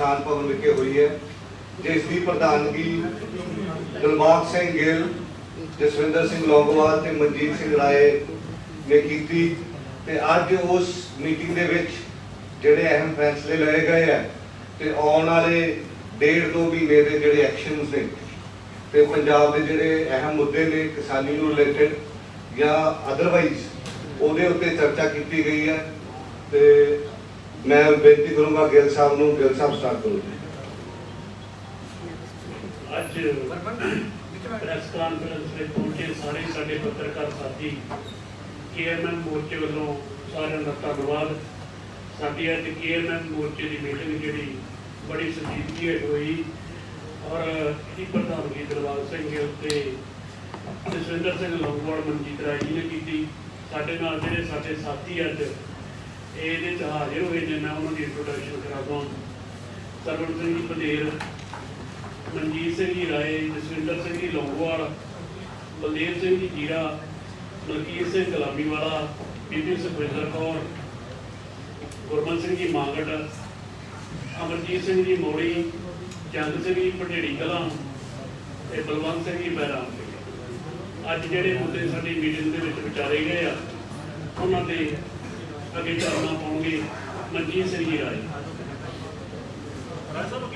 ਕਿਸਾਨ ਭਵਨ ਵਿਖੇ ਹੋਈ ਹੈ ਜਿਸ ਦੀ ਪ੍ਰਧਾਨਗੀ ਦਿਲਬਾਗ ਸਿੰਘ ਗਿੱਲ ਜਸਵਿੰਦਰ ਸਿੰਘ ਲੌਂਗੋਵਾਲ ਤੇ ਮਨਜੀਤ ਸਿੰਘ ਰਾਏ ਨੇ ਕੀਤੀ ਤੇ ਅੱਜ ਉਸ ਮੀਟਿੰਗ ਦੇ ਵਿੱਚ ਜਿਹੜੇ ਅਹਿਮ ਫੈਸਲੇ ਲਏ ਗਏ ਆ ਤੇ ਆਉਣ ਵਾਲੇ ਡੇਢ ਦੋ ਮਹੀਨੇ ਦੇ ਜਿਹੜੇ ਐਕਸ਼ਨਸ ਨੇ ਤੇ ਪੰਜਾਬ ਦੇ ਜਿਹੜੇ ਅਹਿਮ ਮੁੱਦੇ ਨੇ ਕਿਸਾਨੀ ਨੂੰ ਰਿਲੇਟਡ ਜਾਂ ਅਦਰਵਾਈਜ਼ ਉਹਦੇ ਉੱਤੇ ਚਰਚਾ ਕੀਤੀ ਗਈ ਹੈ ਤੇ ਮੈਂ ਬੇਨਤੀ ਕਰੂੰਗਾ ਗਿੱਲ ਸਾਹਿਬ ਨੂੰ, ਗਿੱਲ ਸਾਹਿਬ ਸਟਾਰਟ ਕਰੋ। ਅੱਜ ਪ੍ਰੈਸ ਕਾਨਫਰੰਸ ਵਿੱਚ ਪਹੁੰਚੇ ਸਾਰੇ ਸਾਡੇ ਪੱਤਰਕਾਰ ਸਾਥੀ ਕੇਐਮਐਮ ਮੋਰਚੇ ਵੱਲੋਂ ਸਾਰਿਆਂ ਦਾ ਧੰਨਵਾਦ। ਸਾਡੀ ਅੱਜ ਕੇਐਮਐਮ ਮੋਰਚੇ ਦੀ ਮੀਟਿੰਗ ਜਿਹੜੀ ਬੜੀ ਸੰਜੀਦਗੀ ਹੇਠ ਹੋਈ, ਔਰ ਇਹਦੀ ਪ੍ਰਧਾਨਗੀ ਦਰਬਾਰ ਸਿੰਘ ਗਿੱਲ ਤੇ ਜਸਵਿੰਦਰ ਸਿੰਘ ਲੰਗੋਵਾਲ, ਮਨਜੀਤ ਰਾਏ ਜੀ ਨੇ ਕੀਤੀ। ਸਾਡੇ ਨਾਲ ਜਿਹੜੇ ਸਾਡੇ ਸਾਥੀ ਅੱਜ ਇਹਦੇ ਚ ਹਾਜ਼ਰ ਹੋਏ ਨੇ, ਮੈਂ ਉਹਨਾਂ ਦੀ ਇੰਟਰੋਡਕਸ਼ਨ ਕਰਾਵਾਂ ਸਰਵਣ ਸਿੰਘ ਜੀ ਪੰਧੇਰ ਮਨਜੀਤ ਸਿੰਘ ਜੀ ਰਾਏ, ਜਸਵਿੰਦਰ ਸਿੰਘ ਜੀ ਲੌਂਗੋਵਾਲ, ਬਲਦੇਵ ਸਿੰਘ ਜੀ ਜੀਰਾ, ਮਲਕੀਤ ਸਿੰਘ ਗੁਲਾਮੀ ਵਾਲਾ ਬੀਬੀ ਸੁਖਵਿੰਦਰ ਕੌਰ, ਗੁਰਮਨ ਸਿੰਘ ਜੀ ਮਾਂਗੜ, ਅਮਰਜੀਤ ਸਿੰਘ ਜੀ ਮੋੜੀ, ਚੰਦ ਸਿੰਘ ਜੀ ਪਟੇੜੀ ਕਲਾਂ ਤੇ ਬਲਵੰਤ ਸਿੰਘ ਜੀ ਬੈਰਾਮ ਅੱਜ ਜਿਹੜੇ ਮੁੱਦੇ ਸਾਡੀ ਮੀਟਿੰਗ ਦੇ ਵਿੱਚ ਵਿਚਾਰੇ ਗਏ ਆ, ਉਹਨਾਂ ਦੇ ਅੱਗੇ ਚਾਨਣਾ ਪਾਉਣਗੇ ਮਨਜੀਤ ਸਿੰਘ ਜੀ ਰਾਏ ਸਾਹਿਬ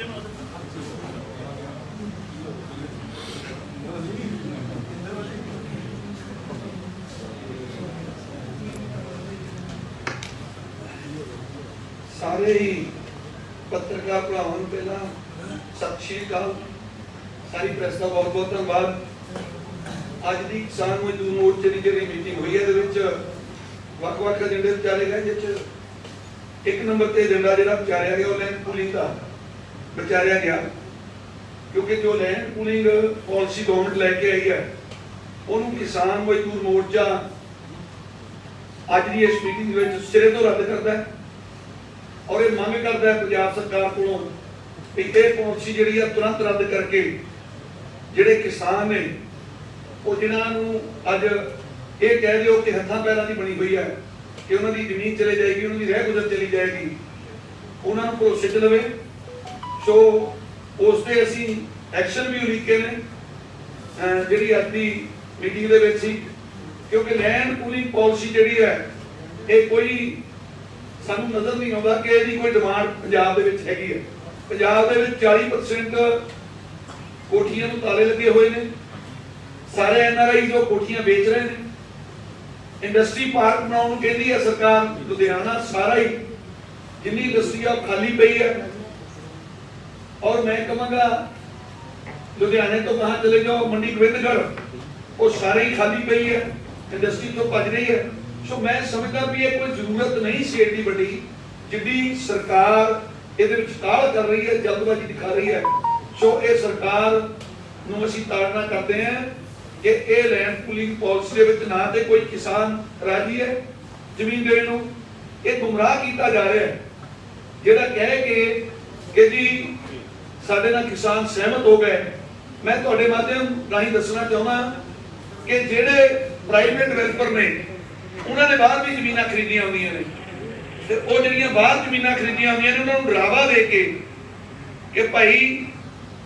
ਸਾਰੇ ਹੀ ਪੱਤਰਕਾਰ ਭਰਾਵਾਂ ਨੂੰ ਪਹਿਲਾਂ ਸਤਿ ਸ਼੍ਰੀ ਅਕਾਲ। ਸਾਰੀ ਪ੍ਰੈਸ ਦਾ ਬਹੁਤ ਬਹੁਤ ਧੰਨਵਾਦ। ਅੱਜ ਦੀ ਕਿਸਾਨ ਮਜ਼ਦੂਰ ਮੋਰਚੇ ਦੀ ਜਿਹੜੀ ਮੀਟਿੰਗ ਹੋਈ ਹੈ ਇਹਦੇ ਵਿੱਚ ਵੱਖ-ਵੱਖ ਏਜੰਡੇ ਵਿਚਾਰੇ ਗਏ ਜਿਸ 'ਚ ਇੱਕ ਨੰਬਰ ਤੇ ਏਜੰਡਾ ਜਿਹੜਾ ਵਿਚਾਰਿਆ ਗਿਆ, ਉਹ ਲੈਂਡ ਪੂਲਿੰਗ ਦਾ ਵਿਚਾਰਿਆ ਗਿਆ। ਕਿਉਂਕਿ ਜੋ ਲੈਂਡ ਪੂਲਿੰਗ ਪਾਲਿਸੀ ਗਵਰਨਮੈਂਟ ਲੈ ਕੇ ਆਈ ਹੈ, ਉਹਨੂੰ ਕਿਸਾਨ ਮਜ਼ਦੂਰ ਮੋਰਚਾ ਅੱਜ ਦੀ ਇਸ ਮੀਟਿੰਗ ਵਿੱਚ ਸਿਰੇ ਤੋਂ ਰੱਦ ਕਰਦਾ ਹੈ ਔਰ ਇਹ ਮੰਗ ਕਰਦਾ ਹੈ ਪੰਜਾਬ ਸਰਕਾਰ ਕੋਲੋਂ ਕਿ ਇਹ ਪਾਲਿਸੀ ਜਿਹੜੀ ਆ, ਤੁਰੰਤ ਰੱਦ ਕਰਕੇ ਜਿਹੜੇ ਕਿਸਾਨ ਨੇ, ਉਹ ਜਿਨ੍ਹਾਂ ਨੂੰ ਅੱਜ ਇਹ ਕਹਿ ਦਿਓ ਕਿ ਹੱਥਾਂ ਪੈਰਾਂ ਦੀ ਬਣੀ ਹੋਈ ਹੈ ਕਿ ਉਹਨਾਂ ਦੀ ਜ਼ਮੀਨ ਚਲੇ ਜਾਏਗੀ, ਉਹਨਾਂ ਦੀ ਰਹਿ ਗੁਜ਼ਰ ਚਲੀ ਜਾਏਗੀ। ਉਹਨਾਂ ਨੂੰ ਭਰੋਸੇ 'ਚ ਲਵੇ। ਸੋ ਉਸ ਤੇ ਅਸੀਂ ਐਕਸ਼ਨ ਵੀ ਉਲੀਕੇ ਨੇ। ਜਿਹੜੀ ਅੱਜ ਦੀ ਮੀਟਿੰਗ ਦੇ ਵਿੱਚ ਸੀ, ਕਿਉਂਕਿ ਲੈਂਡ ਪੂਲਿੰਗ ਪਾਲਿਸੀ ਜਿਹੜੀ ਹੈ, ਇਹ ਕੋਈ ਸਾਨੂੰ ਨਜ਼ਰ ਨਹੀਂ ਆਉਂਦਾ ਕਿ ਇਹਦੀ ਕੋਈ ਡਿਮਾਂਡ ਪੰਜਾਬ ਦੇ ਵਿੱਚ ਹੈਗੀ ਹੈ। ਪੰਜਾਬ ਦੇ ਵਿੱਚ 40% ਕੋਠੀਆਂ ਨੂੰ ਤਾਲੇ ਲੱਗੇ ਹੋਏ ਨੇ। ਸਾਰੇ ਐਨਆਰਆਈ ਜੋ ਕੋਠੀਆਂ ਵੇਚ ਰਹੇ ਨੇ ਇੰਡਸਟਰੀ ਪਾਰਕ ਬਣਾਉਣ ਨੂੰ ਕਹਿੰਦੀ ਹੈ ਸਰਕਾਰ, ਲੁਧਿਆਣਾ ਸਾਰਾ ਹੀ, ਜਿੰਨੀ ਇੰਡਸਟਰੀ ਆ ਖਾਲੀ ਪਈ ਹੈ ਔਰ ਮੈਂ ਕਹਾਂਗਾ, ਲੁਧਿਆਣੇ ਤੋਂ ਕਹਾਂ ਚਲੇ ਜਾਓ, ਮੰਡੀ ਗੋਬਿੰਦਗੜ੍ਹ, ਉਹ ਸਾਰੇ ਹੀ ਖਾਲੀ ਪਈ ਹੈ ਇੰਡਸਟਰੀ ਤੋਂ ਭੱਜ ਰਹੀ ਹੈ ਸੋ ਮੈਂ ਸਮਝਦਾ ਵੀ ਇਹ ਕੋਈ ਜ਼ਰੂਰਤ ਨਹੀਂ ਸੀ ਏਡੀ ਵੱਡੀ, ਜਿੱਡੀ ਸਰਕਾਰ ਇਹਦੇ ਵਿੱਚ ਕਾਹਲ ਕਰ ਰਹੀ ਹੈ ਜਲਦਬਾਜ਼ੀ ਦਿਖਾ ਰਹੀ ਹੈ ਸੋ ਇਹ ਸਰਕਾਰ ਨੂੰ ਅਸੀਂ ਤਾੜਨਾ ਕਰਦੇ ਹਾਂ ਕਿ ਇਹ ਲੈਂਡ ਪੂਲਿੰਗ ਪਾਲਿਸੀ ਦੇ ਵਿੱਚ ਨਾ ਤੇ ਕੋਈ ਕਿਸਾਨ ਰਾਜੀ ਹੈ ਜ਼ਮੀਨ ਦੇਣ ਨੂੰ? ਇਹ ਗੁੰਮਰਾਹ ਕੀਤਾ ਜਾ ਰਿਹਾ ਹੈ। ਜਿਹੜਾ ਕਹਿ ਕੇ ਕਿ ਜੀ ਸਾਡੇ ਨਾਲ ਕਿਸਾਨ ਸਹਿਮਤ ਹੋ ਗਏ, ਮੈਂ ਤੁਹਾਡੇ ਮਾਧਿਅਮ ਰਾਹੀਂ ਦੱਸਣਾ ਚਾਹੁੰਦਾ ਕਿ ਜਿਹੜੇ ਪ੍ਰਾਈਵੇਟ ਡਿਵੈਲਪਰ ਨੇ, ਉਹਨਾਂ ਨੇ ਬਾਹਰ ਵੀ ਜ਼ਮੀਨਾਂ ਖਰੀਦੀਆਂ ਹੁੰਦੀਆਂ ਨੇ। ਤੇ ਉਹ ਜਿਹੜੀਆਂ ਬਾਹਰ ਜ਼ਮੀਨਾਂ ਖਰੀਦੀਆਂ ਹੁੰਦੀਆਂ ਨੇ, ਉਹਨਾਂ ਨੂੰ ਡਰਾਵਾ ਦੇ ਕੇ ਕਿ ਭਾਈ,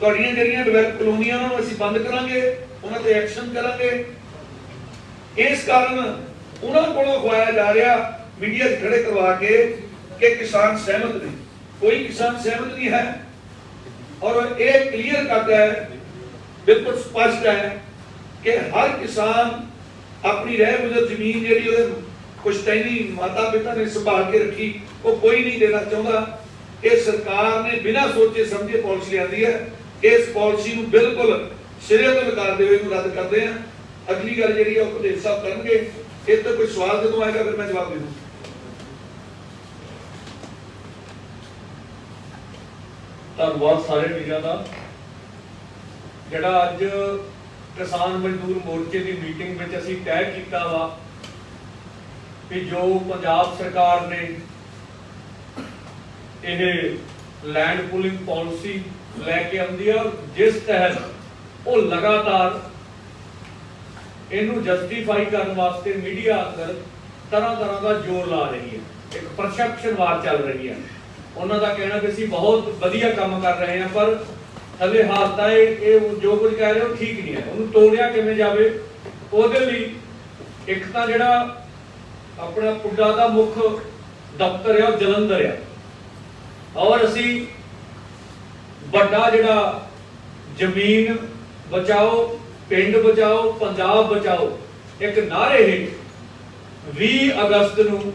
ਤੁਹਾਡੀਆਂ ਜਿਹੜੀਆਂ ਡਿਵੈਲਪ ਕਲੋਨੀਆਂ ਉਹਨਾਂ ਨੂੰ ਅਸੀਂ ਬੰਦ ਕਰਾਂਗੇ। ਉਹਨਾਂ ਤੇ ਐਕਸ਼ਨ ਕਰਾਂਗੇ। ਇਸ ਕਾਰਨ ਉਹਨਾਂ ਕੋਲੋਂ ਖਵਾਇਆ ਜਾ ਰਿਹਾ ਮੀਡੀਆ 'ਚ ਖੜੇ ਕਰਵਾ ਕੇ ਕਿ ਕਿਸਾਨ ਸਹਿਮਤ ਨੇ। ਕੋਈ ਕਿਸਾਨ ਸਹਿਮਤ ਨਹੀਂ ਹੈ। ਔਰ ਇਹ ਕਲੀਅਰ ਕਰਦਾ ਹੈ, ਬਿਲਕੁਲ ਸਪਸ਼ਟ ਹੈ ਕਿ ਹਰ ਕਿਸਾਨ ਆਪਣੀ ਰਹਿ ਗੁਜ਼ਰ ਜ਼ਮੀਨ ਜਿਹੜੀ ਉਹਦੇ ਪੁਸ਼ਤੈਨੀ ਮਾਤਾ ਪਿਤਾ ਨੇ ਸੰਭਾਲ ਕੇ ਰੱਖੀ, ਉਹ ਕੋਈ ਨਹੀਂ ਦੇਣਾ ਚਾਹੁੰਦਾ। ਇਹ ਸਰਕਾਰ ਨੇ ਬਿਨਾਂ ਸੋਚੇ ਸਮਝੇ ਪਾਲਿਸੀ ਲਿਆਂਦੀ ਹੈ। ਇਸ ਪਾਲਿਸੀ ਨੂੰ ਬਿਲਕੁਲ ਸਿਰੇ ਤੋਂ ਨਕਾਰਦੇ ਹੋਏ ਇਹਨੂੰ ਰੱਦ ਕਰਦੇ ਆ। ਅਗਲੀ ਗੱਲ ਜਿਹੜੀ ਹੈ ਉਹ ਪ੍ਰਦੇਸ਼ ਸਾਹਿਬ ਕਰਨਗੇ। ਇਹ ਤੇ ਕੋਈ ਸਵਾਲ ਜਦੋਂ ਆਏਗਾ, ਫਿਰ ਮੈਂ ਜਵਾਬ ਦੇ ਦੂੰ ਧੰਨਵਾਦ ਸਾਰੇ ਵੀਰਾਂ ਦਾ। ਜਿਹੜਾ ਅੱਜ ਕਿਸਾਨ ਮਜ਼ਦੂਰ ਮੋਰਚੇ ਦੀ ਮੀਟਿੰਗ ਵਿੱਚ ਅਸੀਂ ਤੈਅ ਕੀਤਾ ਵਾ ਕਿ ਜੋ ਪੰਜਾਬ ਸਰਕਾਰ ਨੇ ਇਹ ਲੈਂਡ ਪੂਲਿੰਗ ਪਾਲਿਸੀ ਲੈ ਕੇ ਆਉਂਦੀ ਆ, ਜਿਸ ਤਹਿਤ ਉਹ ਲਗਾਤਾਰ ਇਹਨੂੰ ਜਸਟੀਫਾਈ ਕਰਨ ਵਾਸਤੇ ਮੀਡੀਆ ਅੰਦਰ ਤਰ੍ਹਾਂ ਤਰ੍ਹਾਂ ਦਾ ਜ਼ੋਰ ਲਾ ਰਹੀ ਹੈ। ਇੱਕ ਪਰਸੈਪਸ਼ਨ ਵਾਰ ਚੱਲ ਰਹੀ ਹੈ। ਉਹਨਾਂ ਦਾ ਕਹਿਣਾ ਵੀ ਅਸੀਂ ਬਹੁਤ ਵਧੀਆ ਕੰਮ ਕਰ ਰਹੇ ਹਾਂ, ਪਰ ਹਲੇ ਹਾਲਤਾਂ ਇਹ ਇਹ ਜੋ ਕੁਝ ਕਹਿ ਰਹੇ ਹੋ ਠੀਕ ਨਹੀਂ ਹੈ। ਉਹਨੂੰ ਤੋੜਿਆ ਕਿਵੇਂ ਜਾਵੇ, ਉਹਦੇ ਲਈ ਇੱਕ ਤਾਂ ਜਿਹੜਾ ਆਪਣਾ ਪੁੱਡਾ ਦਾ ਮੁੱਖ ਦਫ਼ਤਰ ਹੈ, ਉਹ ਜਲੰਧਰ ਆ ਔਰ ਅਸੀਂ ਵੱਡਾ ਜਿਹੜਾ ਜ਼ਮੀਨ ਬਚਾਓ, ਪਿੰਡ ਬਚਾਓ, ਪੰਜਾਬ ਬਚਾਓ। ਇੱਕ ਨਾਰੇ ਹੇਠ 20 ਅਗਸਤ ਨੂੰ